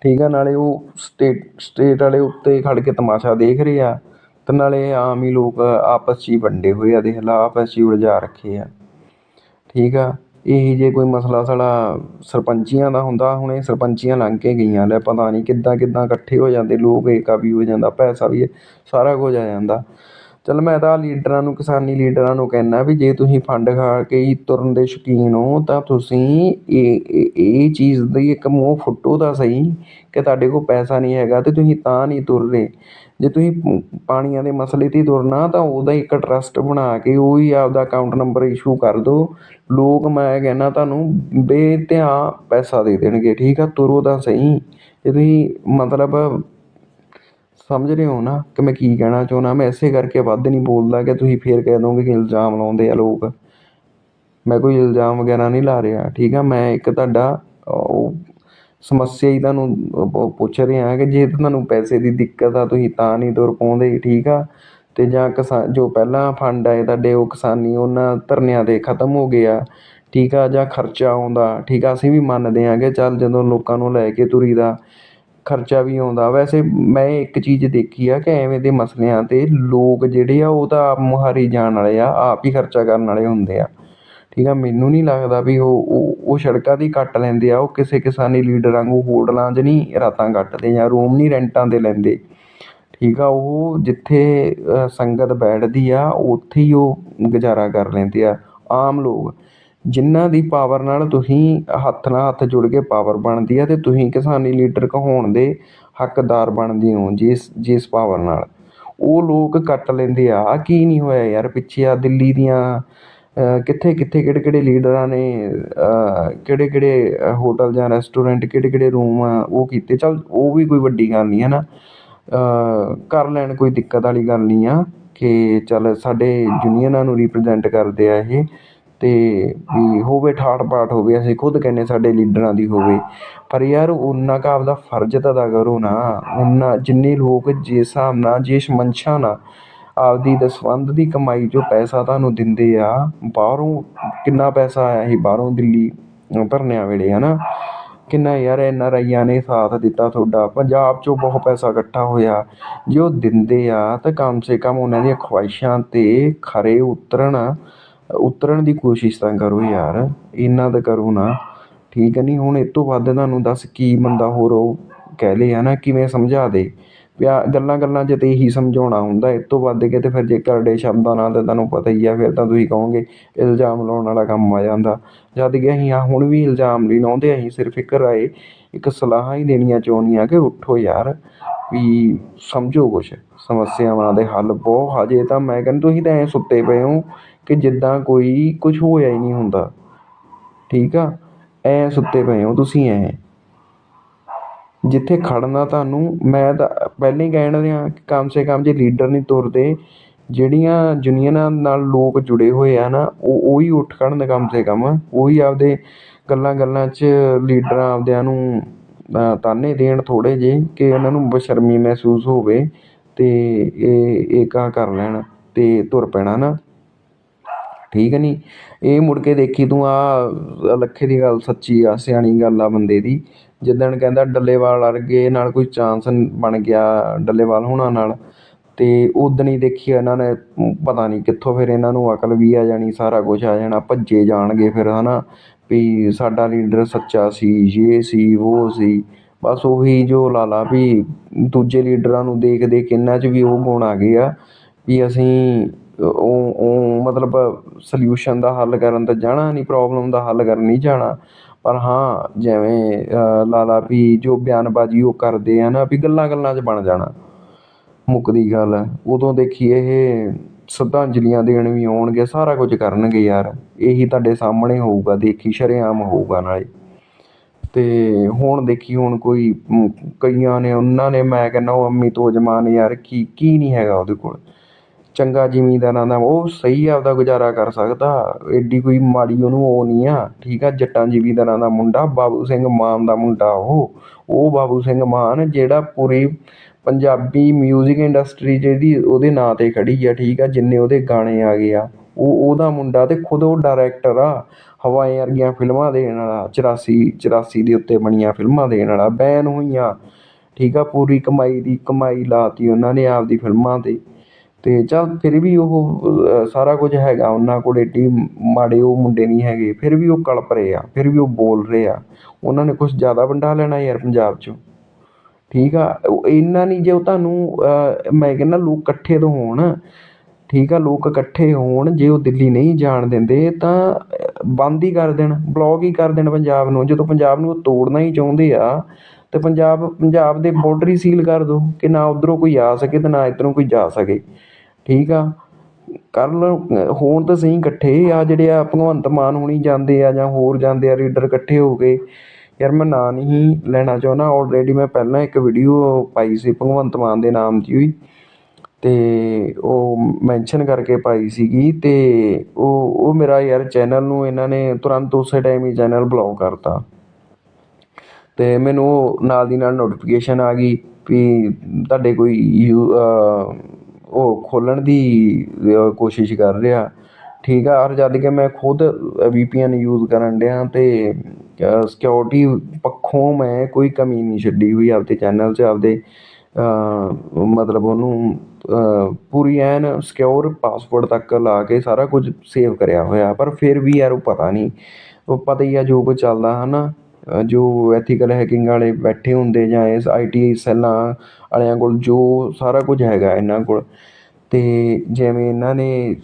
A: ਠੀਕ ਆ, ਨਾਲੇ ਉਹ ਸਟੇਟ ਸਟੇਟ ਵਾਲੇ ਉੱਤੇ ਖੜ ਕੇ ਤਮਾਸ਼ਾ ਦੇਖ ਰਹੇ ਆ ਤੇ ਨਾਲੇ ਆਮ ਹੀ ਲੋਕ ਆਪਸ 'ਚ ਹੀ ਵੰਡੇ ਹੋਏ ਆ, ਦੇਖ ਲਾ, ਆਪਸ 'ਚ ਹੀ ਉਲਝਾ ਰੱਖੇ ਆ। ਠੀਕ ਆ। ਇਹੀ ਜੇ ਕੋਈ ਮਸਲਾ ਸਾਲਾ ਸਰਪੰਚੀਆਂ ਦਾ ਹੁੰਦਾ, ਹੁਣ ਇਹ ਸਰਪੰਚੀਆਂ ਲੰਘ ਕੇ ਗਈਆਂ ਲੈ, ਪਤਾ ਨਹੀਂ ਕਿੱਦਾਂ ਕਿੱਦਾਂ ਇਕੱਠੇ ਹੋ ਜਾਂਦੇ, ਲੋਕ ਏਕਾ ਵੀ ਹੋ ਜਾਂਦਾ, ਪੈਸਾ ਵੀ ਸਾਰਾ ਕੁਝ ਆ ਜਾਂਦਾ। ਚਲ ਮੈਂ ਤਾਂ ਲੀਡਰਾਂ ਨੂੰ, ਕਿਸਾਨੀ ਲੀਡਰਾਂ ਨੂੰ ਕਹਿਣਾ ਵੀ ਜੇ ਤੁਸੀਂ ਫੰਡ ਖਾ ਕੇ ਹੀ ਤੁਰਨ ਦੇ ਸ਼ੌਕੀਨ ਹੋ, ਤਾਂ ਤੁਸੀਂ ਇਹ, ਇਹ- ਚੀਜ਼ ਦੀ ਇੱਕ ਮੂੰਹ ਫੁੱਟੋ ਤਾਂ ਸਹੀ ਕਿ ਤੁਹਾਡੇ ਕੋਲ ਪੈਸਾ ਨਹੀਂ ਹੈਗਾ ਤੇ ਤੁਸੀਂ ਤਾਂ ਨਹੀਂ ਤੁਰ ਰਹੇ। ਜੇ ਤੁਸੀਂ ਪਾਣੀਆਂ ਦੇ ਮਸਲੇ 'ਤੇ ਤੁਰਨਾ ਤਾਂ ਉਹਦਾ ਇੱਕ ਟਰਸਟ ਬਣਾ ਕੇ ਉਹ ਹੀ ਆਪਦਾ ਅਕਾਊਂਟ ਨੰਬਰ ਇਸ਼ੂ ਕਰ ਦਿਓ ਲੋਕ, ਮੈਂ ਕਹਿੰਦਾ ਤੁਹਾਨੂੰ, ਬੇਧਿਆ ਪੈਸਾ ਦੇ ਦੇਣਗੇ, ਠੀਕ ਆ, ਤੁਰੋ ਤਾਂ ਸਹੀ। ਜੇ ਤੁਸੀਂ ਮਤਲਬ ਸਮਝ ਰਹੇ ਹੋ ਨਾ ਕਿ ਮੈਂ ਕੀ ਕਹਿਣਾ ਚਾਹੁੰਦਾ? ਮੈਂ ਇਸੇ ਕਰਕੇ ਵੱਧ ਨਹੀਂ ਬੋਲਦਾ ਕਿ ਤੁਸੀਂ ਫਿਰ ਕਹਿ ਦੋਗੇ ਕਿ ਇਲਜ਼ਾਮ ਲਾਉਂਦੇ ਆ ਲੋਕ। ਮੈਂ ਕੋਈ ਇਲਜ਼ਾਮ ਵਗੈਰਾ ਨਹੀਂ ਲਾ ਰਿਹਾ, ਠੀਕ ਆ? ਮੈਂ ਇੱਕ ਤੁਹਾਡਾ ਉਹ ਸਮੱਸਿਆ ਹੀ ਤੁਹਾਨੂੰ ਪੁੱਛ ਰਿਹਾ ਕਿ ਜੇ ਤੁਹਾਨੂੰ ਪੈਸੇ ਦੀ ਦਿੱਕਤ ਆ, ਤੁਸੀਂ ਤਾਂ ਨਹੀਂ ਤੁਰ ਪਾਉਂਦੇ, ਠੀਕ ਆ? ਅਤੇ ਜਾਂ ਕਿਸਾ, ਜੋ ਪਹਿਲਾਂ ਫੰਡ ਆਏ ਤੁਹਾਡੇ, ਉਹ ਕਿਸਾਨੀ ਉਹਨਾਂ ਧਰਨਿਆਂ ਦੇ ਖਤਮ ਹੋ ਗਏ ਆ, ਠੀਕ ਆ? ਜਾਂ ਖਰਚਾ ਆਉਂਦਾ, ਠੀਕ ਆ? ਅਸੀਂ ਵੀ ਮੰਨਦੇ ਹਾਂ ਕਿ ਚੱਲ ਜਦੋਂ ਲੋਕਾਂ ਨੂੰ ਲੈ ਕੇ ਤੁਰੀਦਾ ਖਰਚਾ ਵੀ ਆਉਂਦਾ। ਵੈਸੇ ਮੈਂ ਇੱਕ ਚੀਜ਼ ਦੇਖੀ ਆ ਕਿ ਐਵੇਂ ਦੇ ਮਸਲਿਆਂ ਤੇ ਲੋਕ ਜਿਹੜੇ ਆ, ਉਹ ਤਾਂ ਆਪ ਮੁਹਾਰੀ ਜਾਣ ਵਾਲੇ ਆ, ਆਪ ਹੀ ਖਰਚਾ ਕਰਨ ਵਾਲੇ ਹੁੰਦੇ ਆ। ਠੀਕ ਆ, ਮੈਨੂੰ ਨਹੀਂ ਲੱਗਦਾ ਵੀ ਉਹ ਉਹ ਉਹ ਸੜਕਾਂ 'ਤੇ ਹੀ ਕੱਟ ਲੈਂਦੇ ਆ, ਉਹ ਕਿਸੇ ਕਿਸਾਨੀ ਲੀਡਰ ਵਾਂਗੂ ਹੋਟਲਾਂ 'ਚ ਨਹੀਂ ਰਾਤਾਂ ਕੱਟਦੇ ਜਾਂ ਰੂਮ ਨਹੀਂ ਰੈਂਟਾਂ 'ਤੇ ਲੈਂਦੇ। ਠੀਕ ਆ, ਉਹ ਜਿੱਥੇ ਸੰਗਤ ਬੈਠਦੀ ਆ, ਉੱਥੇ ਹੀ ਉਹ ਗੁਜ਼ਾਰਾ ਕਰ ਲੈਂਦੇ ਆ, ਆਮ ਲੋਕ। ਜਿਨ੍ਹਾਂ ਦੀ ਪਾਵਰ ਨਾਲ ਤੁਸੀਂ ਹੱਥ ਨਾਲ ਹੱਥ ਜੁੜ ਕੇ ਪਾਵਰ ਬਣਦੀ ਆ ਅਤੇ ਤੁਸੀਂ ਕਿਸਾਨੀ ਲੀਡਰ ਕਹਾਉਣ ਦੇ ਹੱਕਦਾਰ ਬਣਦੇ ਹੋ ਜਿਸ ਜਿਸ ਪਾਵਰ ਨਾਲ। ਉਹ ਲੋਕ ਕੱਟ ਲੈਂਦੇ ਆ, ਆਹ ਕੀ ਨਹੀਂ ਹੋਇਆ ਯਾਰ ਪਿੱਛੇ ਆ ਦਿੱਲੀ ਦੀਆਂ ਕਿੱਥੇ ਕਿੱਥੇ ਕਿਹੜੇ ਕਿਹੜੇ ਲੀਡਰਾਂ ਨੇ ਕਿਹੜੇ ਕਿਹੜੇ ਹੋਟਲ ਜਾਂ ਰੈਸਟੋਰੈਂਟ ਕਿਹੜੇ ਕਿਹੜੇ ਰੂਮ ਆ, ਉਹ ਕੀਤੇ? ਚਲ ਉਹ ਵੀ ਕੋਈ ਵੱਡੀ ਗੱਲ ਨਹੀਂ ਹੈ ਨਾ। ਕਰ ਲੈਣ ਕੋਈ ਦਿੱਕਤ ਵਾਲੀ ਗੱਲ ਨਹੀਂ ਆ ਕਿ ਚੱਲ ਸਾਡੇ ਯੂਨੀਅਨਾਂ ਨੂੰ ਰਿਪਰੈਜ਼ੈਂਟ ਕਰਦੇ ਆ ਇਹ। ਤੇ ਵੀ ਹੋਵੇ ਠਾਠ ਬਾਠ ਹੋਵੇ, ਅਸੀਂ ਖੁਦ ਕਹਿੰਦੇ ਸਾਡੇ ਲੀਡਰਾਂ ਦੀ ਹੋਵੇ। ਪਰ ਯਾਰ ਉਨਾ ਕੁ ਆਪਦਾ ਫਰਜ਼ ਤਾਂ ਅਦਾ ਕਰੋ ਨਾ। ਉਨਾ ਜਿੰਨੇ ਲੋਕ ਜਿਸ ਹਿਸਾਬ ਨਾਲ ਜਿਸ ਮੰਸ਼ਾ ਨਾਲ ਆਪਦੀ ਦਸਵੰਧ ਦੀ ਕਮਾਈ ਚੋਂ ਪੈਸਾ ਤੁਹਾਨੂੰ ਦਿੰਦੇ ਆ, ਬਾਹਰੋਂ ਕਿੰਨਾ ਪੈਸਾ ਆਇਆ ਸੀ, ਬਾਹਰੋਂ ਦਿੱਲੀ ਭਰਨਿਆਂ ਵੇਲੇ ਹੈ ਨਾ ਕਿੰਨਾ ਯਾਰ ਐਨ ਆਰ ਆਈਆਂ ਨੇ ਸਾਥ ਦਿੱਤਾ ਤੁਹਾਡਾ। ਪੰਜਾਬ 'ਚੋਂ ਬਹੁਤ ਪੈਸਾ ਇਕੱਠਾ ਹੋਇਆ। ਜੇ ਉਹ ਦਿੰਦੇ ਆ ਤਾਂ ਕਮ ਸੇ ਕਮ ਉਹਨਾਂ ਦੀਆਂ ਖਵਾਇਸ਼ਾਂ ਤੇ ਖਰੇ ਉਤਰਨ। ਉਤਰਨ ਦੀ ਕੋਸ਼ਿਸ਼ ਤਾਂ ਕਰੋ ਯਾਰ, ਇੰਨਾ ਤਾਂ ਕਰੋ ਨਾ। ਠੀਕ ਹੈ ਨਹੀਂ, ਹੁਣ ਇਹ ਤੋਂ ਵੱਧ ਤੁਹਾਨੂੰ ਦੱਸ ਕੀ ਬੰਦਾ ਹੋਰ ਉਹ ਕਹਿ ਲੇ ਆ ਨਾ, ਕਿਵੇਂ ਸਮਝਾ ਦੇ। ਪਿਆ, ਗੱਲਾਂ ਗੱਲਾਂ 'ਚ ਤਾਂ ਇਹੀ ਸਮਝਾਉਣਾ ਹੁੰਦਾ ਇਹ ਤੋਂ ਵੱਧ ਕੇ ਤੇ ਫਿਰ ਜੇ ਕਰੜੇ ਸ਼ਬਦਾਂ ਨਾਲ ਤਾਂ ਤੁਹਾਨੂੰ ਪਤਾ ਹੀ ਆ, ਫਿਰ ਤਾਂ ਤੁਸੀਂ ਕਹੋਗੇ, ਇਲਜ਼ਾਮ ਲਾਉਣ ਵਾਲਾ ਕੰਮ ਆ ਜਾਂਦਾ। ਜਦ ਕਿ ਅਸੀਂ ਆ, ਹੁਣ ਵੀ ਇਲਜ਼ਾਮ ਨਹੀਂ ਲਾਉਂਦੇ, ਅਸੀਂ ਸਿਰਫ ਇੱਕ ਰਾਏ, ਇੱਕ ਸਲਾਹਾਂ ਹੀ ਦੇਣੀਆਂ ਚਾਹੁੰਦੀਆਂ ਕਿ ਉੱਠੋ ਯਾਰ, ਵੀ ਸਮਝੋ ਕੁਛ। ਸਮੱਸਿਆਵਾਂ ਦੇ ਹੱਲ ਬਹੁਤ ਹਜੇ ਤਾਂ ਮੈਂ ਕਹਿੰਦਾ ਤੁਸੀਂ ਤਾਂ ਐਂ ਸੁੱਤੇ ਪਏ ਹੋ ਕਿ ਜਿੱਦਾਂ ਕੋਈ ਕੁਝ ਹੋਇਆ ਹੀ ਨਹੀਂ ਹੁੰਦਾ। ਠੀਕ ਆ? ਐਂ ਸੁੱਤੇ ਪਏ ਹੋ ਤੁਸੀਂ ਐਂ। ਜਿੱਥੇ ਖੜਨਾ ਤੁਹਾਨੂੰ, ਮੈਂ ਤਾਂ ਪਹਿਲਾਂ ਹੀ ਕਹਿਣ ਰਿਹਾ ਕਿ ਕਮ ਸੇ ਕਮ ਜੇ ਲੀਡਰ ਨਹੀਂ ਤੁਰਦੇ, ਜਿਹੜੀਆਂ ਯੂਨੀਅਨਾਂ ਨਾਲ ਲੋਕ ਜੁੜੇ ਹੋਏ ਆ ਨਾ, ਉਹ ਉਹੀ ਉੱਠ ਖੜਨ ਕਮ ਸੇ ਕਮ। ਉਹੀ ਆਪਦੇ ਗੱਲਾਂ ਗੱਲਾਂ 'ਚ ਲੀਡਰਾਂ ਆਪਦਿਆਂ ਨੂੰ ਤਾਨੇ ਦੇਣ ਥੋੜ੍ਹੇ ਜਿਹੇ ਕਿ ਉਹਨਾਂ ਨੂੰ ਬਸ਼ਰਮੀ ਮਹਿਸੂਸ ਹੋਵੇ ਤੇ ਇਹ ਏਕਾ ਕਰ ਲੈਣ ਤੇ ਤੁਰ ਪੈਣਾ ਨਾ। ਠੀਕ ਨਹੀਂ ਇਹ ਮੁੜ ਕੇ ਦੇਖੀ ਤੂੰ ਆ ਲੱਖੇ ਦੀ ਗੱਲ ਸੱਚੀ ਆ, ਸਿਆਣੀ ਗੱਲ ਆ ਬੰਦੇ ਦੀ। ਜਿੱਦਣ ਕਹਿੰਦਾ ਡੱਲੇਵਾਲ ਅਰਗੇ ਨਾਲ ਕੋਈ ਚਾਂਸ ਬਣ ਗਿਆ ਡੱਲੇਵਾਲ ਹੋਣਾ ਨਾਲ। ਅਤੇ ਉਦਣ ਹੀ ਦੇਖੀ ਇਹਨਾਂ ਨੇ, ਪਤਾ ਨਹੀਂ ਕਿੱਥੋਂ ਫਿਰ ਇਹਨਾਂ ਨੂੰ ਅਕਲ ਵੀ ਆ ਜਾਣੀ, ਸਾਰਾ ਕੁਝ ਆ ਜਾਣਾ, ਭੱਜੇ ਜਾਣਗੇ ਫਿਰ ਹੈ ਨਾ ਵੀ ਸਾਡਾ ਲੀਡਰ ਸੱਚਾ ਸੀ ਇਹ ਸੀ ਉਹ ਸੀ। ਬਸ ਉਹੀ ਜੋ ਲਾ ਲਾ ਵੀ ਦੂਜੇ ਲੀਡਰਾਂ ਨੂੰ ਦੇਖ ਦੇਖ ਇਹਨਾਂ 'ਚ ਵੀ ਉਹ ਗੁਣ ਆ ਗਏ ਆ। ਵੀ ਅਸੀਂ ਉਹ ਉਹ ਮਤਲਬ ਸਲਿਊਸ਼ਨ ਦਾ ਹੱਲ ਕਰਨ ਤਾਂ ਜਾਣਾ ਨਹੀਂ ਪ੍ਰੋਬਲਮ ਦਾ ਹੱਲ ਕਰਨ ਨਹੀਂ ਜਾਣਾ। ਪਰ ਹਾਂ ਜਿਵੇਂ ਅ, ਲਾ ਲਾ ਵੀ ਜੋ ਬਿਆਨਬਾਜ਼ੀ ਉਹ ਕਰਦੇ ਆ ਨਾ ਵੀ ਗੱਲਾਂ ਗੱਲਾਂ 'ਚ ਬਣ ਜਾਣਾ। ਮੁੱਕਦੀ ਗੱਲ ਉਦੋਂ ਦੇਖੀ ਇਹ ਸ਼ਰਧਾਂਜਲੀਆਂ ਦੇਣ ਵੀ ਆਉਣਗੇ ਸਾਰਾ ਕੁਝ ਕਰਨਗੇ ਯਾਰ। ਇਹੀ ਤੁਹਾਡੇ ਸਾਹਮਣੇ ਹੋਊਗਾ ਦੇਖੀ ਸ਼ਰੇਆਮ ਹੋਊਗਾ ਨਾਲੇ। ਤੇ ਹੁਣ ਦੇਖੀ ਹੁਣ ਕੋਈ ਕਈਆਂ ਨੇ ਉਹਨਾਂ ਨੇ ਮੈਂ ਕਹਿੰਦਾ ਉਹ ਅੰਮੀ ਤੋਂ ਜਮਾਨ ਯਾਰ ਕੀ ਕੀ ਨਹੀਂ ਹੈਗਾ ਉਹਦੇ ਕੋਲ। ਚੰਗਾ ਜ਼ਿਮੀਂਦਾਰਾਂ ਦਾ, ਉਹ ਸਹੀ ਆਪਦਾ ਗੁਜ਼ਾਰਾ ਕਰ ਸਕਦਾ। ਐਡੀ ਕੋਈ ਮਾੜੀ ਉਹਨੂੰ ਉਹ ਨਹੀਂ ਆ, ਠੀਕ ਆ, ਜੱਟਾਂ ਜ਼ਿਮੀਂਦਾਰਾਂ ਦਾ ਮੁੰਡਾ, ਬਾਬੂ ਸਿੰਘ ਮਾਨ ਦਾ ਮੁੰਡਾ ਉਹ। ਉਹ ਬਾਬੂ ਸਿੰਘ ਮਾਨ ਜਿਹੜਾ ਪੂਰੀ ਪੰਜਾਬੀ ਮਿਊਜ਼ਿਕ ਇੰਡਸਟਰੀ ਜਿਹੜੀ ਉਹਦੇ ਨਾਂ ਤੇ ਖੜੀ ਆ, ਠੀਕ ਆ, ਜਿੰਨੇ ਉਹਦੇ ਗਾਣੇ ਆ ਗਏ ਆ। ਉਹ, ਉਹਦਾ ਮੁੰਡਾ ਅਤੇ ਖੁਦ ਉਹ ਡਾਇਰੈਕਟਰ ਆ, ਹਵਾਏ ਵਰਗੀਆਂ ਫਿਲਮਾਂ ਦੇਣ ਵਾਲਾ 84 84 ਦੇ ਉੱਤੇ ਬਣੀਆਂ ਫਿਲਮਾਂ ਦੇਣ ਵਾਲਾ, ਬੈਨ ਹੋਈਆਂ, ਠੀਕ ਆ, ਪੂਰੀ ਕਮਾਈ ਦੀ ਕਮਾਈ ਲਾਤੀ ਉਹਨਾਂ ਨੇ ਆਪਦੀ ਫਿਲਮਾਂ ਤੇ। ਅਤੇ ਚੱਲ ਫਿਰ ਵੀ ਉਹ ਸਾਰਾ ਕੁਝ ਹੈਗਾ, ਉਹਨਾਂ ਕੋਲ ਏਡੀ ਮਾੜੇ ਉਹ ਮੁੰਡੇ ਨਹੀਂ ਹੈਗੇ, ਫਿਰ ਵੀ ਉਹ ਕਲਪ ਰਹੇ ਆ, ਫਿਰ ਵੀ ਉਹ ਬੋਲ ਰਹੇ ਆ। ਉਹਨਾਂ ਨੇ ਕੁਛ ਜ਼ਿਆਦਾ ਵੰਡਾ ਲੈਣਾ ਯਾਰ ਪੰਜਾਬ 'ਚੋਂ। ਠੀਕ ਆ? ਇੰਨਾ ਨਹੀਂ ਜੇ ਉਹ ਤੁਹਾਨੂੰ ਮੈਂ ਕਹਿੰਦਾ ਲੋਕ ਇਕੱਠੇ ਤੋਂ ਹੋਣ, ਠੀਕ ਆ? ਲੋਕ ਇਕੱਠੇ ਹੋਣ, ਜੇ ਉਹ ਦਿੱਲੀ ਨਹੀਂ ਜਾਣ ਦਿੰਦੇ ਤਾਂ ਬੰਦ ਹੀ ਕਰ ਦੇਣ, ਬਲੌਕ ਹੀ ਕਰ ਦੇਣ ਪੰਜਾਬ ਨੂੰ। ਜਦੋਂ ਪੰਜਾਬ ਨੂੰ ਉਹ ਤੋੜਨਾ ਹੀ ਚਾਹੁੰਦੇ ਆ, ਤੇ ਪੰਜਾਬ ਪੰਜਾਬ ਦੇ ਬਾਰਡਰ ਹੀ ਸੀਲ ਕਰ ਦਿਓ ਕਿ ਨਾ ਉਧਰੋਂ ਕੋਈ ਆ ਸਕੇ ਤੇ ਨਾ ਇੱਧਰੋਂ ਕੋਈ ਜਾ ਸਕੇ। ਠੀਕ ਆ? ਕਰਨ ਹੋਣ ਤਾਂ ਸਹੀ ਇਕੱਠੇ ਆ ਜਿਹੜੇ ਆ ਭਗਵੰਤ ਮਾਨ ਹੋਣੀ ਜਾਂਦੇ ਆ ਜਾਂ ਹੋਰ ਜਾਂਦੇ ਆ ਰੀਡਰ ਇਕੱਠੇ ਹੋ ਕੇ। ਯਾਰ ਮੈਂ ਨਾਂ ਨਹੀਂ ਲੈਣਾ ਚਾਹੁੰਦਾ। ਆਲਰੇਡੀ ਮੈਂ ਪਹਿਲਾਂ ਇੱਕ ਵੀਡੀਓ ਪਾਈ ਸੀ ਭਗਵੰਤ ਮਾਨ ਦੇ ਨਾਮ ਦੀ ਹੋਈ ਅਤੇ ਉਹ ਮੈਂਸ਼ਨ ਕਰਕੇ ਪਾਈ ਸੀਗੀ ਅਤੇ ਉਹ ਉਹ ਮੇਰਾ ਯਾਰ ਚੈਨਲ ਨੂੰ ਇਹਨਾਂ ਨੇ ਤੁਰੰਤ ਉਸੇ ਟਾਈਮ ਹੀ ਚੈਨਲ ਬਲੌਕ ਕਰਤਾ। ਅਤੇ ਮੈਨੂੰ ਉਹ ਨਾਲ ਦੀ ਨਾਲ ਨੋਟੀਫਿਕੇਸ਼ਨ ਆ ਗਈ ਵੀ ਤੁਹਾਡੇ ਕੋਈ ਯੂ ਉਹ ਖੋਲ੍ਹਣ ਦੀ ਕੋਸ਼ਿਸ਼ ਕਰ ਰਿਹਾ। ਠੀਕ ਆ, ਔਰ ਜਦ ਕਿ ਮੈਂ ਖੁਦ ਵੀ ਪੀ VPN ਯੂਜ਼ ਕਰਨ ਡਿਆ ਅਤੇ ਸਿਕਿਉਰਿਟੀ ਪੱਖੋਂ ਮੈਂ ਕੋਈ ਕਮੀ ਨਹੀਂ ਛੱਡੀ ਹੋਈ ਆਪਦੇ ਚੈਨਲ 'ਚ, ਆਪਦੇ ਮਤਲਬ ਉਹਨੂੰ ਪੂਰੀ ਐਨ ਸਿਕਿਉਰ ਪਾਸਵਰਡ ਤੱਕ ਲਾ ਕੇ ਸਾਰਾ ਕੁਝ ਸੇਵ ਕਰਿਆ ਹੋਇਆ। ਪਰ ਫਿਰ ਵੀ ਯਾਰ ਉਹ ਪਤਾ ਨਹੀਂ, ਉਹ ਪਤਾ ਹੀ ਆ ਜੋ ਕੁਝ ਚੱਲਦਾ ਹੈ ਨਾ ਜੋ ਐਥੀਕਲ ਹੈਕਿੰਗ ਵਾਲੇ ਬੈਠੇ ਹੁੰਦੇ ਜਾਂ ਇਸ ਆਈ ਆਈਟੀ ਸੈੱਲਾਂ ਵਾਲਿਆਂ ਕੋਲ ਜੋ ਸਾਰਾ ਕੁਝ ਹੈਗਾ ਇਹਨਾਂ ਕੋਲ ਅਤੇ ਜਿਵੇਂ ਇਹਨਾਂ ਨੇ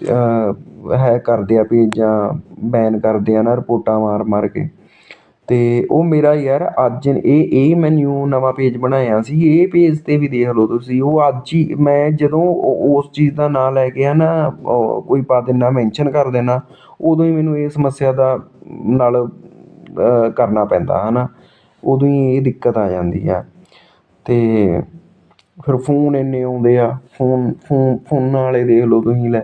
A: ਹੈਕ ਕਰਦੇ ਆ ਪੇਜਾਂ ਬੈਨ ਕਰਦੇ ਆ ਨਾ ਰਿਪੋਰਟਾਂ ਮਾਰ ਮਾਰ ਕੇ ਅਤੇ ਉਹ ਮੇਰਾ ਯਾਰ ਅੱਜ ਇਹ ਇਹ ਮੈਂ ਨਿਊ ਨਵਾਂ ਪੇਜ ਬਣਾਇਆ ਸੀ, ਇਹ ਪੇਜ ਤੇ ਵੀ ਦੇਖ ਲਓ ਤੁਸੀਂ, ਉਹ ਅੱਜ ਹੀ ਮੈਂ ਜਦੋਂ ਉਸ ਚੀਜ਼ ਦਾ ਨਾਂ ਲੈ ਕੇ ਆ ਨਾ ਕੋਈ ਪਾ ਦੇਣਾ ਮੈਂਸ਼ਨ ਕਰ ਦੇਣਾ, ਉਦੋਂ ਹੀ ਮੈਨੂੰ ਇਹ ਸਮੱਸਿਆ ਦਾ ਨਾਲ ਕਰਨਾ ਪੈਂਦਾ ਹੈ ਨਾ ਉਦੋਂ ਹੀ ਇਹ ਦਿੱਕਤ ਆ ਜਾਂਦੀ ਆ। ਅਤੇ ਫਿਰ ਫੋਨ ਇੰਨੇ ਆਉਂਦੇ ਆ, ਫੋਨ ਫੋਨ, ਫੋਨਾਂ ਵਾਲੇ ਦੇਖ ਲਓ ਤੁਸੀਂ ਲੈ।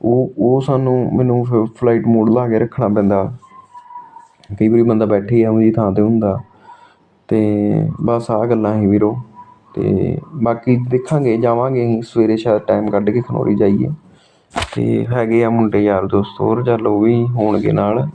A: ਉਹ ਉਹ ਸਾਨੂੰ ਮੈਨੂੰ ਫ ਫਲਾਈਟ ਮੋਡ ਲਾ ਕੇ ਰੱਖਣਾ ਪੈਂਦਾ। ਕਈ ਵਾਰੀ ਬੰਦਾ ਬੈਠੇ ਹੀ ਐਵੇਂ ਦੀ ਥਾਂ ਤੇ ਹੁੰਦਾ। ਅਤੇ ਬਸ ਆਹ ਗੱਲਾਂ ਸੀ ਵੀਰੋ। ਅਤੇ ਬਾਕੀ ਦੇਖਾਂਗੇ, ਜਾਵਾਂਗੇ ਅਸੀਂ ਸਵੇਰੇ ਸ਼ਾਇਦ ਟਾਈਮ ਕੱਢ ਕੇ ਖਨੌਰੀ ਜਾਈਏ। ਅਤੇ ਹੈਗੇ ਆ ਮੁੰਡੇ ਯਾਰ ਦੋਸਤ ਹੋਰ, ਚੱਲ ਉਹ ਵੀ ਹੋਣਗੇ ਨਾਲ।